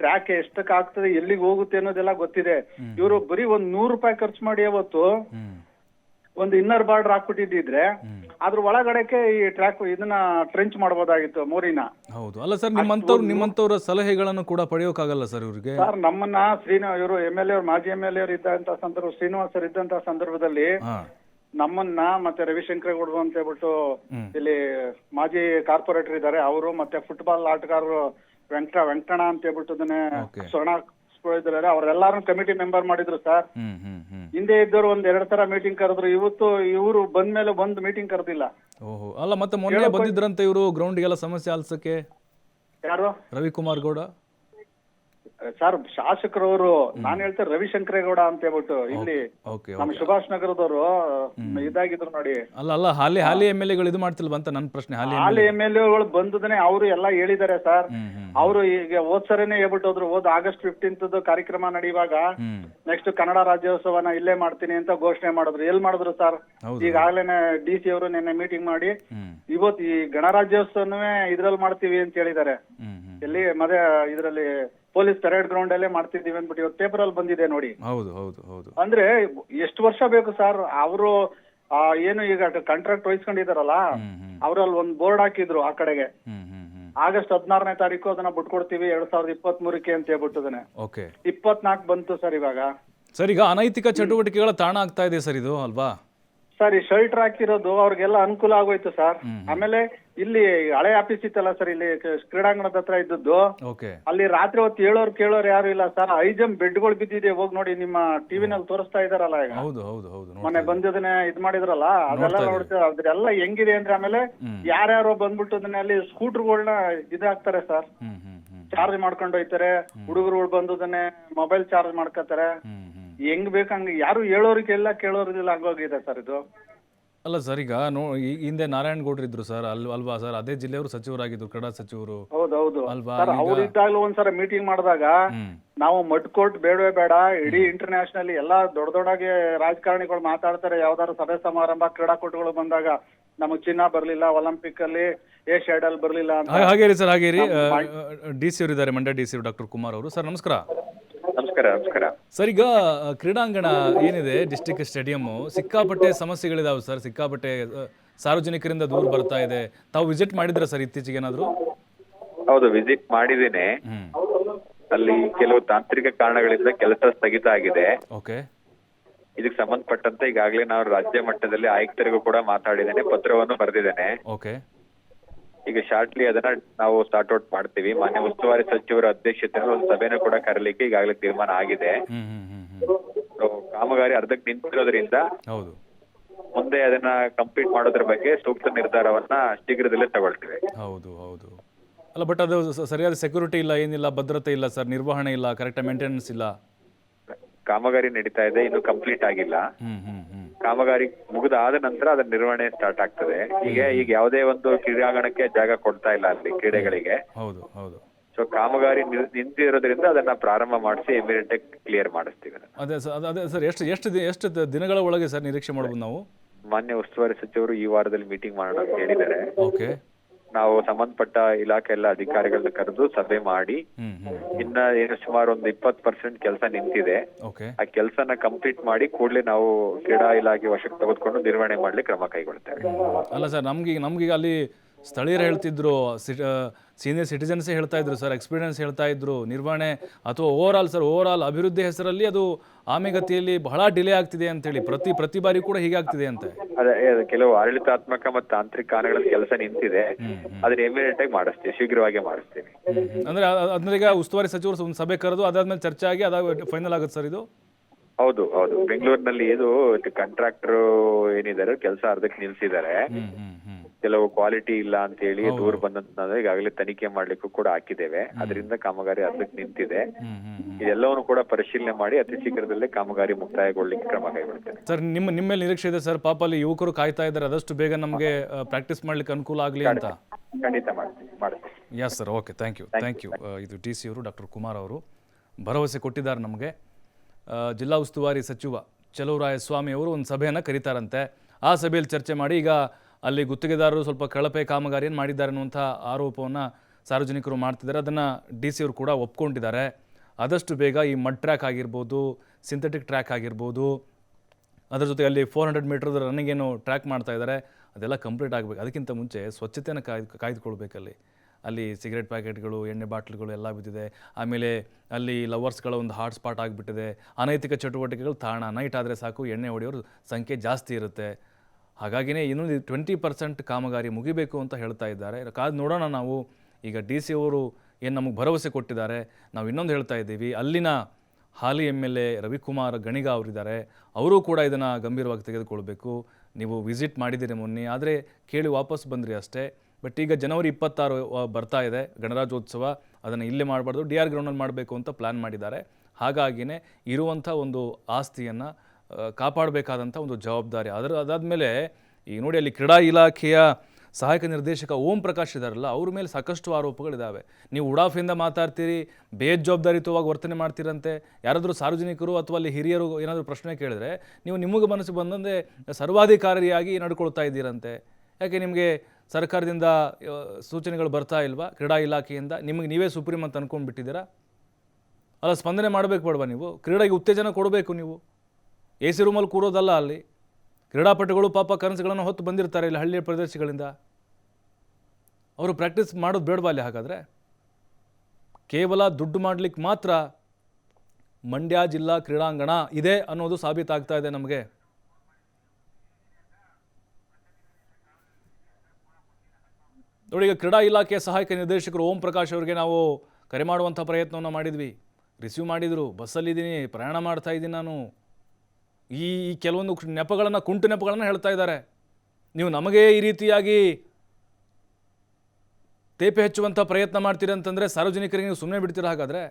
ಟ್ರ್ಯಾಕ್ ಎಷ್ಟಕ್ಕೆ ಆಗ್ತದೆ ಎಲ್ಲಿಗೆ ಹೋಗುತ್ತೆ ಅನ್ನೋದೆಲ್ಲ ಗೊತ್ತಿದೆ. ಇವರು ಬರೀ ಒಂದ್ ನೂರು ರೂಪಾಯಿ ಖರ್ಚು ಮಾಡಿ ಅವತ್ತು ಒಂದು ಇನ್ನರ್ ಬಾರ್ಡರ್ ಹಾಕ್ಬಿಟ್ಟಿದ್ರೆ ಅದ್ರ ಒಳಗಡೆಗೆ ಈ ಟ್ರ್ಯಾಕ್ ಇದನ್ನ ಟ್ರೆಂಚ್ ಮಾಡಬಹುದಾಗಿತ್ತು ಮೋರಿನ. ಹೌದು. ಅಲ್ಲ ಸರ್ ನಿಮ್ಮಂತವ್ರು ನಿಮ್ಮಂತವ್ರ ಸಲಹೆಗಳನ್ನು ಕೂಡ ಪಡೆಯೋಕಾಗಲ್ಲ ಸರ್ ಇವರಿಗೆ? ಸರ್ ನಮ್ಮನ್ನ ಶ್ರೀನಿವಾಸ ಇವರು ಎಂ ಎಲ್ ಎ ಮಾಜಿ ಎಂ ಎಲ್ ಎ ಇದ್ದಂತ ಸಂದರ್ಭ ಶ್ರೀನಿವಾಸ್ ಸರ್ ಇದ್ದಂತ ಸಂದರ್ಭದಲ್ಲಿ ನಮ್ಮನ್ನ ಮತ್ತೆ ರವಿಶಂಕರೇಗೌಡರು ಅಂತ ಹೇಳ್ಬಿಟ್ಟು ಇಲ್ಲಿ ಮಾಜಿ ಕಾರ್ಪೊರೇಟರ್ ಇದ್ದಾರೆ. ಅವರು ಮತ್ತೆ ಫುಟ್ಬಾಲ್ ಆಟಗಾರರು ವೆಂಕಟ ವೆಂಕಟಣ ಅಂತ ಹೇಳ್ಬಿಟ್ಟು ಅದನ್ನೇ. ಸ್ವರ್ಣ ಇದ್ದಾರೆ ಅವರೆಲ್ಲಾರು ಕಮಿಟಿ ಮೆಂಬರ್ ಮಾಡಿದ್ರು ಸರ್ ಹ್ಮ್ ಹ್ಮ್ ಹ್ಮ್. ಹಿಂದೆ ಇದ್ದವರು ಒಂದ್ ಎರಡ್ ತರ ಮೀಟಿಂಗ್ ಕರೆದ್ರು ಇವತ್ತು ಇವರು ಬಂದ ಮೇಲೆ ಒಂದ್ ಮೀಟಿಂಗ್ ಕರೆದಿಲ್ಲ. ಓಹೋ ಅಲ್ಲ ಮತ್ತೆ ಮೊನ್ನೆ ಬಂದಿದ್ರಂತೆ ಇವರು ಗ್ರೌಂಡ್ಗೆಲ್ಲ ಸಮಸ್ಯೆ ಆಲ್ಸಕ್ಕೆ? ಯಾರು? ರವಿಕುಮಾರ್ ಗೌಡ? ಸರ್ ಶಾಸಕರವರು ನಾನ್ ಹೇಳ್ತೇನೆ ರವಿಶಂಕರೇಗೌಡ ಅಂತ ಹೇಳ್ಬಿಟ್ಟು ಇಲ್ಲಿ ಓಕೆ ನಮ್ಮ ಸುಭಾಷ್ ನಗರದವರು ಇದಾಗಿದ್ರು ನೋಡಿ. ಅಲ್ಲ ಅಲ್ಲ ಹಾಲಿ ಹಾಲಿ ಎಂ ಎಲ್ ಎಗಳು ಇದು ಮಾಡ್ತಿಲ್ವಾ ಅಂತ ನನ್ನ ಪ್ರಶ್ನೆ ಹಾಲಿ ಹಾಲಿ ಎಂ ಎಲ್ ಎಗಳು ಬಂದದನೆ ಅವರು ಎಲ್ಲ ಹೇಳಿದ್ದಾರೆ ಸರ್. ಅವರು ಈಗ ಹೋದ್ ಸರಿನೇ ಹೇಳ್ಬಿಟ್ಟು ಹೋದ್ರು ಹೋದ್ ಆಗಸ್ಟ್ ಫಿಫ್ಟೀನ್ತ್ ಕಾರ್ಯಕ್ರಮ ನಡೆಯುವಾಗ ನೆಕ್ಸ್ಟ್ ಕನ್ನಡ ರಾಜ್ಯೋತ್ಸವನ ಇಲ್ಲೇ ಮಾಡ್ತೀನಿ ಅಂತ ಘೋಷಣೆ ಮಾಡಿದ್ರು. ಎಲ್ ಮಾಡಿದ್ರು ಸರ್? ಈಗ ಈಗಾಗಲೇ ಡಿ ಸಿ ಅವರು ನಿನ್ನೆ ಮೀಟಿಂಗ್ ಮಾಡಿ ಇವತ್ತು ಈ ಗಣರಾಜ್ಯೋತ್ಸವನೇ ಇದ್ರಲ್ಲಿ ಮಾಡ್ತೀವಿ ಅಂತ ಹೇಳಿದ್ದಾರೆ. ಎಲ್ಲಿ ಮದ್ಯ ಇದ್ರಲ್ಲಿ ಪೊಲೀಸ್ ಪೆರೇಡ್ ಗ್ರೌಂಡ್ ಅಲ್ಲೇ ಮಾಡ್ತಿದೀವಿ ಅಂದ್ಬಿಟ್ಟು ಇವತ್ತು ಪೇಪರ್ ಅಲ್ಲಿ ಬಂದಿದೆ ನೋಡಿ. ಹೌದು ಹೌದು ಹೌದು. ಅಂದ್ರೆ ಎಷ್ಟು ವರ್ಷ ಬೇಕು ಸರ್ ಅವರು ಏನು ಈಗ ಕಾಂಟ್ರಾಕ್ಟ್ ವಹಿಸ್ಕೊಂಡಿದಾರಲ್ಲ ಅವ್ರಲ್ಲಿ ಒಂದ್ ಬೋರ್ಡ್ ಹಾಕಿದ್ರು ಆ ಕಡೆಗೆ. ಆಗಸ್ಟ್ ಹದಿನಾರನೇ ತಾರೀಕು ಅದನ್ನ ಬಿಟ್ಕೊಡ್ತೀವಿ ಎರಡ್ ಸಾವಿರದ ಇಪ್ಪತ್ತ್ ಮೂರಕ್ಕೆ ಅಂತ ಹೇಳ್ಬಿಟ್ಟದನೆ ಓಕೆ. ಇಪ್ಪತ್ನಾಲ್ಕು ಬಂತು ಸರ್ ಇವಾಗ. ಸರ್ ಈಗ ಅನೈತಿಕ ಚಟುವಟಿಕೆಗಳ ತಾಣ ಆಗ್ತಾ ಇದೆ ಸರ್ ಇದು ಅಲ್ವಾ? ಸರ್ ಈ ಶೆಲ್ಟರ್ ಹಾಕಿರೋದು ಅವ್ರಿಗೆಲ್ಲ ಅನುಕೂಲ ಆಗೋಯ್ತು ಸರ್ ಆಮೇಲೆ ಇಲ್ಲಿ ಹಳೆ ಆಫೀಸ್ ಇತ್ತಲ್ಲ ಸರ್ ಇಲ್ಲಿ ಕ- ಕ್ರೀಡಾಂಗಣದ ಹತ್ರ ಇದ್ದದ್ದು. ಓಕೆ. ಅಲ್ಲಿ ರಾತ್ರಿ ಹೊತ್ತು ಹೇಳೋರ್ ಕೇಳೋರು ಯಾರು ಇಲ್ಲ ಸರ್. ಐಜಮ್ ಬೆಡ್ಗಳು ಬಿದ್ದಿದೆ ಹೋಗಿ ನೋಡಿ ನಿಮ್ಮ ಟಿವಿನಲ್ಲಿ ತೋರಿಸ್ತಾ ಇದಾರಲ್ಲ ಈಗ. ಹೌದು ಹೌದು ಹೌದು ನೋಡಿ ಮೊನ್ನೆ ಬಂದಿದ್ದನ್ನೇ ಇದ್ ಮಾಡಿದ್ರಲ್ಲ ಅದೆಲ್ಲ ನೋಡ್ತೀವಿ ಅದ್ರೆಲ್ಲ ಹೆಂಗಿದೆ ಅಂದ್ರೆ ಆಮೇಲೆ ಯಾರ್ಯಾರೋ ಬಂದ್ಬಿಟ್ಟು ಅದನ್ನ ಅಲ್ಲಿ ಸ್ಕೂಟರ್ಗಳನ್ನ ಇದಾಕ್ತಾರೆ ಸರ್. ಹ್ಮ್ ಹ್ಮ್ ಹ್ಮ್ ಚಾರ್ಜ್ ಮಾಡ್ಕೊಂಡು ಹೋಯ್ತಾರೆ. ಹುಡುಗರುಗಳು ಬಂದು ಅದನ್ನೇ ಮೊಬೈಲ್ ಚಾರ್ಜ್ ಮಾಡ್ಕೋತಾರೆ ಹ್ಮ್ ಹ್ಮ್. ಹೆಂಗ್ ಬೇಕಂಗ ಯಾರು ಹೇಳೋರಿಗೆಲ್ಲ ಕೇಳೋರಿಗೆಲ್ಲ ಆಗೋಗಿದೆ ಸರ್ ಇದು. ಅಲ್ಲ ಸರ್ ಈಗ ನೋ ಈ ಹಿಂದೆ ನಾರಾಯಣಗೌಡರು ಇದ್ರು ಸರ್ ಅಲ್ ಅಲ್ವಾ ಸರ್? ಅದೇ ಜಿಲ್ಲೆಯವರು ಸಚಿವರಾಗಿದ್ರು ಕ್ರೀಡಾ ಸಚಿವರು. ಹೌದೌದು. ಅಲ್ವಾ? ಸರ್ ಈಗ- ಅವ್ರು ಇದ್ದಾಗಲೂ ಒಂದ್ಸಲ ಮೀಟಿಂಗ್ ಮಾಡಿದಾಗ ಹ್ಮ್. ನಾವು ಮಡ್ಕೋಟ್ ಬೇಡವೇ ಬೇಡ ಇಡೀ ಇಂಟರ್ನ್ಯಾಷನಲ್ ಎಲ್ಲಾ ದೊಡ್ಡ ದೊಡ್ಡಗೆ ರಾಜಕಾರಣಿಗಳು ಮಾತಾಡ್ತಾರೆ ಯಾವ್ದಾದ್ರು ಸಭೆ ಸಮಾರಂಭ ಕ್ರೀಡಾಕೂಟಗಳು ಬಂದಾಗ ನಮಗ್ ಚಿನ್ನ ಬರ್ಲಿಲ್ಲ ಒಲಿಂಪಿಕ್ ಅಲ್ಲಿ ಏಷ್ಯಾಡ್ ಅಲ್ಲಿ ಬರ್ಲಿಲ್ಲ ಅಂತ. ಹಾಗೆ ಹಾಗೇರಿ ಸರ್ ಹಾಗೇರಿ. ಡಿ ಸಿ ಅವರು ಇದ್ದಾರೆ Mandya D C doctor Kumar ಅವರು. ಸರ್ ನಮಸ್ಕಾರ. ನಮಸ್ಕಾರ ನಮಸ್ಕಾರ. ಸರ್ ಈಗ ಕ್ರೀಡಾಂಗಣ ಏನಿದೆ ಡಿಸ್ಟಿಕ್ ಸ್ಟೇಡಿಯಂ ಸಿಕ್ಕಾಪಟ್ಟೆ ಸಮಸ್ಯೆಗಳಿದಾವೆ ಸರ್ ಸಿಕ್ಕಾಪಟ್ಟೆ ಸಾರ್ವಜನಿಕರಿಂದ ದೂರ ಬರ್ತಾ ಇದೆ. ತಾವು ವಿಸಿಟ್ ಮಾಡಿದ್ರ ಸರ್ ಇತ್ತೀಚೆಗೆ ಏನಾದ್ರು ಹೌದು ವಿಸಿಟ್ ಮಾಡಿದ್ದೇನೆ. ಅಲ್ಲಿ ಕೆಲವು ತಾಂತ್ರಿಕ ಕಾರಣಗಳಿಂದ ಕೆಲಸ ಸ್ಥಗಿತ ಆಗಿದೆ. ಓಕೆ. ಇದಕ್ಕೆ ಸಂಬಂಧಪಟ್ಟಂತೆ ಈಗಾಗಲೇ ನಾವು ರಾಜ್ಯ ಮಟ್ಟದಲ್ಲಿ ಆಯುಕ್ತರಿಗೂ ಕೂಡ ಮಾತಾಡಿದ್ದೇನೆ ಪತ್ರವನ್ನು ಬರೆದಿದ್ದೇನೆ. ಓಕೆ. ಈಗ ಶಾರ್ಟ್ಲಿ ಅದನ್ನ ನಾವು ಸ್ಟಾರ್ಟ್ ಔಟ್ ಮಾಡ್ತೀವಿ. ಮಾನ್ಯ ಉಸ್ತುವಾರಿ ಸಚಿವರ ಅಧ್ಯಕ್ಷತೆಯಲ್ಲಿ ಒಂದು ಸಭೆನೂ ಕೂಡ ಕರೀಲಿಕ್ಕೆ ಈಗಾಗಲೇ ತೀರ್ಮಾನ ಆಗಿದೆ. ಕಾಮಗಾರಿ ಅರ್ಧಕ್ಕೆ ನಿಂತಿರೋದ್ರಿಂದ ಹೌದು. ಮುಂದೆ ಅದನ್ನ ಕಂಪ್ಲೀಟ್ ಮಾಡೋದ್ರ ಬಗ್ಗೆ ಸೂಕ್ತ ನಿರ್ಧಾರವನ್ನ ಶೀಘ್ರದಲ್ಲೇ ತಗೊಳ್ತೀವಿ. ಹೌದು ಹೌದು. ಅಲ್ಲ ಬಟ್ ಅದು ಸರಿಯಾದ ಸೆಕ್ಯೂರಿಟಿ ಇಲ್ಲ ಏನಿಲ್ಲ ಭದ್ರತೆ ಇಲ್ಲ ಸರ್ ನಿರ್ವಹಣೆ ಇಲ್ಲ ಕರೆಕ್ಟ್ ಮೇಂಟೆನೆನ್ಸ್ ಇಲ್ಲ. ಕಾಮಗಾರಿ ನಡೀತಾ ಇದೆ ಇನ್ನು ಕಂಪ್ಲೀಟ್ ಆಗಿಲ್ಲ. ಹ್ಮ್ ಹ್ಮ್ ಹ್ಮ್. ಕಾಮಗಾರಿ ಮುಗಿದಾದ ನಂತರ ಅದರ ನಿರ್ವಹಣೆ ಸ್ಟಾರ್ಟ್ ಆಗ್ತದೆ. ಈಗ ಈಗ ಯಾವುದೇ ಒಂದು ಕ್ರೀಡಾಂಗಣಕ್ಕೆ ಜಾಗ ಕೊಡ್ತಾ ಇಲ್ಲ ಅಲ್ಲಿ ಕ್ರೀಡೆಗಳಿಗೆ. ಹೌದು ಹೌದು. ಸೊ ಕಾಮಗಾರಿ ನಿಂತಿರೋದ್ರಿಂದ ಅದನ್ನ ಪ್ರಾರಂಭ ಮಾಡಿಸಿ ಇಮಿಡಿಯೇಟ್ ಕ್ಲಿಯರ್ ಮಾಡಿಸ್ತೀವಿ. ಅದೇ ಸರ್ ಅದೇ- ಸರ್ ಎಷ್ಟು ಎಷ್ಟು ಎಷ್ಟು ದಿನಗಳ ಒಳಗೆ ಸರ್ ನಿರೀಕ್ಷೆ ಮಾಡಬಹುದು ನಾವು? ಮಾನ್ಯ ಉಸ್ತುವಾರಿ ಸಚಿವರು ಈ ವಾರದಲ್ಲಿ ಮೀಟಿಂಗ್ ಮಾಡೋಣ ಅಂತ ಹೇಳಿದ್ದಾರೆ. ಓಕೆ ನಾವು ಸಂಬಂಧಪಟ್ಟ ಇಲಾಖೆ ಎಲ್ಲ ಅಧಿಕಾರಿಗಳನ್ನ ಕರೆದು ಸಭೆ ಮಾಡಿ ಇನ್ನ ಏನು ಸುಮಾರು ಒಂದು ಇಪ್ಪತ್ ಪರ್ಸೆಂಟ್ ಕೆಲಸ ನಿಂತಿದೆ. ಆ ಕೆಲಸನ ಕಂಪ್ಲೀಟ್ ಮಾಡಿ ಕೂಡಲೇ ನಾವು ಕ್ರೀಡಾ ಇಲಾಖೆ ವಶಕ್ಕೆ ತೆಗೆದುಕೊಂಡು ನಿರ್ವಹಣೆ ಮಾಡ್ಲಿಕ್ಕೆ ಕ್ರಮ ಕೈಗೊಳ್ತೇವೆ. ಅಲ್ಲ ಸರ್ ನಮ್ಗೆ ನಮ್ಗೀಗ ಅಲ್ಲಿ ಸ್ಥಳೀಯರು ಹೇಳ್ತಿದ್ರು ಸೀನಿಯರ್ ಸಿಟಿಸನ್ಸೇ ಹೇಳ್ತಾ ಇದ್ರು ಸರ್ ಎಕ್ಸ್ಪೀರಿಯನ್ಸ್ ಹೇಳ್ತಾ ಇದ್ರು. ನಿರ್ವಹಣೆ ಅಥವಾ overall sir overall ಅಭಿವೃದ್ಧಿ ಹೆಸರಲ್ಲಿ ಅದು ಆಮೆಗತಿಯಲ್ಲಿ ಬಹಳ ಡಿಲೇ ಆಗ್ತಿದೆ ಅಂತೇಳಿ ಪ್ರತಿ ಪ್ರತಿ ಬಾರಿ ಕೂಡ ಹೀಗಾಗ್ತಿದೆ ಅಂತ. ಅದೇ ಅದೇ ಕೆಲವು ಆಡಳಿತಾತ್ಮಕ ಮತ್ತು ತಾಂತ್ರಿಕ ಕಾರಣಗಳಲ್ಲಿ ಕೆಲಸ ನಿಂತಿದೆ. ಅದನ್ನ ಇಮಿಡಿಯೇಟ್ ಆಗಿ ಮಾಡಿಸ್ತೀವಿ ಶೀಘ್ರವಾಗಿ ಮಾಡಿಸ್ತೀವಿ. ಅಂದ್ರೆ ಅಂದ್ರೆ ಈಗ ಉಸ್ತುವಾರಿ ಸಚಿವರು ಒಂದು ಸಭೆ ಕರೆದು ಅದಾದ್ಮೇಲೆ ಚರ್ಚೆ ಆಗಿ ಅದಾಗ ಫೈನಲ್ ಆಗುತ್ತೆ ಸರ್ ಇದು? ಹೌದು ಹೌದು. ಬೆಂಗಳೂರಿನಲ್ಲಿ ಇದು ಕಾಂಟ್ರಾಕ್ಟರ್ ಏನಿದ್ದಾರೆ ಕೆಲಸ ಅರ್ಧಕ್ಕೆ ನಿಲ್ಸಿದ್ದಾರೆ. ಕೆಲವು ಕ್ವಾಲಿಟಿ ಇಲ್ಲ ಅಂತ ಹೇಳಿ ದೂರ ಬಂದಂತ ಈಗಾಗಲೇ ತನಿಖೆ ಮಾಡ್ಲಿಕ್ಕೂ ಕೂಡ ಹಾಕಿದ್ದೇವೆ. ಅದರಿಂದ ಕಾಮಗಾರಿ ಅದಕ್ಕೆ ನಿಂತಿದೆ. ಇದೆಲ್ಲವನ್ನು ಕೂಡ ಪರಿಶೀಲನೆ ಮಾಡಿ ಅತಿ ಶೀಘ್ರದಲ್ಲೇ ಕಾಮಗಾರಿ ಮುಕ್ತಾಯಗೊಳ್ಳಿಕ್ಕೆ ಕ್ರಮ ಕೈಗೊಳ್ಳುತ್ತೇವೆ ಸರ್ ನಿಮ್ಮ ನಿಮ್ಮ ಮೇಲೆ ನಿರೀಕ್ಷೆ ಇದೆ ಸರ್ ಪಾಪ ಅಲ್ಲಿ ಯುವಕರು ಕಾಯ್ತಾ ಇದ್ದಾರೆ ಅದಷ್ಟು ಬೇಗ ನಮಗೆ ಪ್ರಾಕ್ಟೀಸ್ ಮಾಡ್ಲಿಕ್ಕೆ ಅನುಕೂಲ ಆಗಲಿ ಅಂತ. ಖಂಡಿತ. ಮಾಡ್ತೀವಿ yes sir okay thank you thank you ಇದು ಟಿ ಸಿ ಅವರು ಡಾಕ್ಟರ್ ಕುಮಾರ್ ಅವರು. ಭರವಸೆ ಕೊಟ್ಟಿದ್ದಾರೆ ನಮಗೆ. ಜಿಲ್ಲಾ ಉಸ್ತುವಾರಿ ಸಚಿವ ಚಲುವರಾಯ ಸ್ವಾಮಿ ಅವರು ಒಂದು ಸಭೆಯನ್ನು ಕರೀತಾರಂತೆ. ಆ ಸಭೆಯಲ್ಲಿ ಚರ್ಚೆ ಮಾಡಿ ಈಗ ಅಲ್ಲಿ ಗುತ್ತಿಗೆದಾರರು ಸ್ವಲ್ಪ ಕಳಪೆ ಕಾಮಗಾರಿಯನ್ನು ಮಾಡಿದ್ದಾರೆ ಅನ್ನುವಂಥ ಆರೋಪವನ್ನು ಸಾರ್ವಜನಿಕರು ಮಾಡ್ತಿದ್ದಾರೆ. ಅದನ್ನು ಡಿ ಸಿ ಅವರು ಕೂಡ ಒಪ್ಕೊಂಡಿದ್ದಾರೆ. ಆದಷ್ಟು ಬೇಗ ಈ ಮಡ್ ಟ್ರ್ಯಾಕ್ ಆಗಿರ್ಬೋದು, ಸಿಂಥೆಟಿಕ್ ಟ್ರ್ಯಾಕ್ ಆಗಿರ್ಬೋದು, ಅದರ ಜೊತೆ ಅಲ್ಲಿ ಫೋರ್ ಹಂಡ್ರೆಡ್ ಮೀಟರ್ದ ರನ್ನಿಂಗ್ ಏನು ಟ್ರ್ಯಾಕ್ ಮಾಡ್ತಾ ಇದ್ದಾರೆ, ಅದೆಲ್ಲ ಕಂಪ್ಲೀಟ್ ಆಗಬೇಕು. ಅದಕ್ಕಿಂತ ಮುಂಚೆ ಸ್ವಚ್ಛತೆಯನ್ನು ಕಾಯ್ದು ಕಾಯ್ದುಕೊಳ್ಬೇಕಲ್ಲಿ ಅಲ್ಲಿ ಸಿಗರೆಟ್ ಪ್ಯಾಕೆಟ್ಗಳು, ಎಣ್ಣೆ ಬಾಟ್ಲ್ಗಳು ಎಲ್ಲ ಬಿದ್ದಿದೆ. ಆಮೇಲೆ ಅಲ್ಲಿ ಲವರ್ಸ್ಗಳ ಒಂದು ಹಾಟ್ ಸ್ಪಾಟ್ ಆಗಿಬಿಟ್ಟಿದೆ. ಅನೈತಿಕ ಚಟುವಟಿಕೆಗಳು ತಾಣ. ನೈಟ್ ಆದರೆ ಸಾಕು, ಎಣ್ಣೆ ಹೊಡೆಯೋರು ಸಂಖ್ಯೆ ಜಾಸ್ತಿ ಇರುತ್ತೆ. ಹಾಗಾಗಿನೇ ಇನ್ನೊಂದು ಟ್ವೆಂಟಿ ಪರ್ಸೆಂಟ್ ಕಾಮಗಾರಿ ಮುಗಿಬೇಕು ಅಂತ ಹೇಳ್ತಾ ಇದ್ದಾರೆ. ಕಾದು ನೋಡೋಣ ನಾವು. ಈಗ ಡಿ ಸಿ ಅವರು ಏನು ನಮಗೆ ಭರವಸೆ ಕೊಟ್ಟಿದ್ದಾರೆ? ನಾವು ಇನ್ನೊಂದು ಹೇಳ್ತಾ ಇದ್ದೀವಿ. ಅಲ್ಲಿನ ಹಾಲಿ M L A Ravikumar Ganiga ಅವರಿದ್ದಾರೆ. ಅವರು ಕೂಡ ಇದನ್ನು ಗಂಭೀರವಾಗಿ ತೆಗೆದುಕೊಳ್ಬೇಕು. ನೀವು ವಿಸಿಟ್ ಮಾಡಿದ್ದೀರಿ ಮೊನ್ನೆ. ಆದರೆ ಕೇಳಿ ವಾಪಸ್ ಬಂದಿರಿ ಅಷ್ಟೇ. ಬಟ್ ಈಗ ಜನವರಿ ಇಪ್ಪತ್ತಾರು ಬರ್ತಾ ಇದೆ. ಗಣರಾಜ್ಯೋತ್ಸವ. ಅದನ್ನು ಇಲ್ಲೇ ಮಾಡಬಾರ್ದು. ಡಿ ಆರ್ ಗ್ರೌಂಡಲ್ಲಿ ಮಾಡಬೇಕು ಅಂತ ಪ್ಲ್ಯಾನ್ ಮಾಡಿದ್ದಾರೆ. ಹಾಗಾಗಿಯೇ ಇರುವಂಥ ಒಂದು ಆಸ್ತಿಯನ್ನು ಕಾಪಾಡಬೇಕಾದಂಥ ಒಂದು ಜವಾಬ್ದಾರಿ. ಅದರ ಅದಾದಮೇಲೆ ಈಗ ನೋಡಿ ಅಲ್ಲಿ ಕ್ರೀಡಾ ಇಲಾಖೆಯ ಸಹಾಯಕ ನಿರ್ದೇಶಕ ಓಂ ಪ್ರಕಾಶ್ ಇದ್ದಾರಲ್ಲ ಅವ್ರ ಮೇಲೆ ಸಾಕಷ್ಟು ಆರೋಪಗಳಿದ್ದಾವೆ ನೀವು ಉಡಾಫಿಂದ ಮಾತಾಡ್ತೀರಿ ಬೇಜವಾಬ್ದಾರಿತವಾಗಿ ವರ್ತನೆ ಮಾಡ್ತೀರಂತೆ, ಯಾರಾದರೂ ಸಾರ್ವಜನಿಕರು ಅಥವಾ ಅಲ್ಲಿ ಹಿರಿಯರು ಏನಾದರೂ ಪ್ರಶ್ನೆ ಕೇಳಿದ್ರೆ ನೀವು ನಿಮಗೆ ಮನಸ್ಸು ಬಂದಂತೆ ಸರ್ವಾಧಿಕಾರಿಯಾಗಿ ನಡ್ಕೊಳ್ತಾ ಇದ್ದೀರಂತೆ. ಯಾಕೆ ನಿಮಗೆ ಸರ್ಕಾರದಿಂದ ಸೂಚನೆಗಳು ಬರ್ತಾ ಇಲ್ವಾ? ಕ್ರೀಡಾ ಇಲಾಖೆಯಿಂದ ನಿಮಗೆ ನೀವೇ ಸುಪ್ರೀಂ ಅಂತ ಅನ್ಕೊಂಡು ಬಿಟ್ಟಿದ್ದೀರಾ ಅಲ್ಲ, ಸ್ಪಂದನೆ ಮಾಡಬೇಕು ಬೇಡವಾ ನೀವು? ಕ್ರೀಡೆಗೆ ಉತ್ತೇಜನ ಕೊಡಬೇಕು ನೀವು? ಎ ಸಿ ರೂಮಲ್ಲಿ ಕೂರೋದಲ್ಲ ಅಲ್ಲಿ. ಕ್ರೀಡಾಪಟುಗಳು ಪಾಪ ಕನಸುಗಳನ್ನು ಹೊತ್ತು ಬಂದಿರ್ತಾರೆ ಇಲ್ಲಿ ಹಳ್ಳಿಯ ಪ್ರದೇಶಗಳಿಂದ. ಅವರು ಪ್ರಾಕ್ಟೀಸ್ ಮಾಡೋದು ಬೇಡವಾ ಅಲ್ಲಿ ಹಾಗಾದರೆ. ಕೇವಲ ದುಡ್ಡು ಮಾಡಲಿಕ್ಕೆ ಮಾತ್ರ ಮಂಡ್ಯ ಜಿಲ್ಲಾ ಕ್ರೀಡಾಂಗಣ ಇದೆ ಅನ್ನೋದು ಸಾಬೀತಾಗ್ತಾ ಇದೆ ನಮಗೆ. ನೋಡಿ, ಈಗ ಕ್ರೀಡಾ ಇಲಾಖೆಯ ಸಹಾಯಕ ನಿರ್ದೇಶಕರು ಓಂ ಪ್ರಕಾಶ್ ಅವರಿಗೆ ನಾವು ಕರೆ ಮಾಡುವಂಥ ಪ್ರಯತ್ನವನ್ನು ಮಾಡಿದ್ವಿ. ರಿಸೀವ್ ಮಾಡಿದರು. ಬಸ್ಸಲ್ಲಿದ್ದೀನಿ, ಪ್ರಯಾಣ ಮಾಡ್ತಾ ಇದ್ದೀನಿ ನಾನು. ಈ ಕೆಲವೊಂದು ನೆಪಗಳನ್ನು, ಕುಂಟು ನೆಪಗಳನ್ನು ಹೇಳ್ತಾ ಇದ್ದಾರೆ. ನೀವು ನಮಗೆ ಈ ರೀತಿಯಾಗಿ ತೇಪೆ ಹೆಚ್ಚುವಂಥ ಪ್ರಯತ್ನ ಮಾಡ್ತೀರಿ ಅಂತಂದರೆ ಸಾರ್ವಜನಿಕರಿಗೆ ನೀವು ಸುಮ್ಮನೆ ಬಿಡ್ತೀರ ಹಾಗಾದರೆ?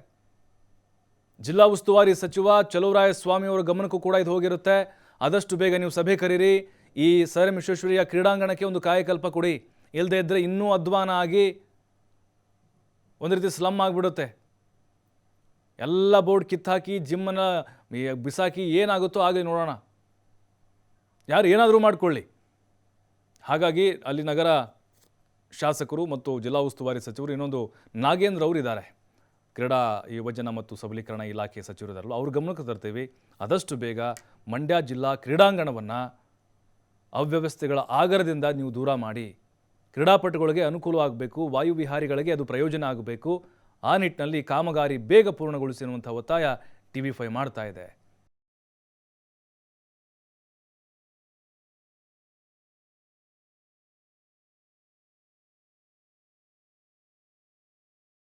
ಜಿಲ್ಲಾ ಉಸ್ತುವಾರಿ ಸಚಿವ ಚಲುವರಾಯ ಸ್ವಾಮಿ ಅವರ ಗಮನಕ್ಕೂ ಕೂಡ ಇದು ಹೋಗಿರುತ್ತೆ. ಆದಷ್ಟು ಬೇಗ ನೀವು ಸಭೆ ಕರೀರಿ. ಈ ಸರ್ ಎಂ ವಿಶ್ವೇಶ್ವರಯ್ಯ ಕ್ರೀಡಾಂಗಣಕ್ಕೆ ಒಂದು ಕಾಯಕಲ್ಪ ಕೊಡಿ. ಇಲ್ಲದೆ ಇದ್ದರೆ ಇನ್ನೂ ಅಧ್ವಾನ ಆಗಿ ಒಂದು ರೀತಿ ಸ್ಲಮ್ ಆಗಿಬಿಡುತ್ತೆ. ಎಲ್ಲ ಬೋರ್ಡ್ ಕಿತ್ತಾಕಿ, ಜಿಮ್ಮನ್ನು ಬಿಸಾಕಿ ಏನಾಗುತ್ತೋ ಆಗಲಿ ನೋಡೋಣ. ಯಾರು ಏನಾದರೂ ಮಾಡಿಕೊಳ್ಳಿ. ಹಾಗಾಗಿ ಅಲ್ಲಿ ನಗರ ಶಾಸಕರು ಮತ್ತು ಜಿಲ್ಲಾ ಉಸ್ತುವಾರಿ ಸಚಿವರು ಇನ್ನೊಂದು ನಾಗೇಂದ್ರ ಅವರು ಇದ್ದಾರೆ. ಕ್ರೀಡಾ ಯುವಜನ ಮತ್ತು ಸಬಲೀಕರಣ ಇಲಾಖೆ ಸಚಿವರಿದ್ದಾರಲ್ಲ ಅವ್ರ ಗಮನಕ್ಕೆ ತರ್ತೀವಿ. ಆದಷ್ಟು ಬೇಗ ಮಂಡ್ಯ ಜಿಲ್ಲಾ ಕ್ರೀಡಾಂಗಣವನ್ನು ಅವ್ಯವಸ್ಥೆಗಳ ಆಗರದಿಂದ ನೀವು ದೂರ ಮಾಡಿ. ಕ್ರೀಡಾಪಟುಗಳಿಗೆ ಅನುಕೂಲ ಆಗಬೇಕು ವಾಯುವಿಹಾರಿಗಳಿಗೆ ಅದು ಪ್ರಯೋಜನ ಆಗಬೇಕು. ಆ ನಿಟ್ಟಿನಲ್ಲಿ ಕಾಮಗಾರಿ ಬೇಗ ಪೂರ್ಣಗೊಳಿಸಿರುವಂಥ ಒತ್ತಾಯ ಟಿ ವಿ ಫೈ ಮಾಡ್ತಾ ಇದೆ.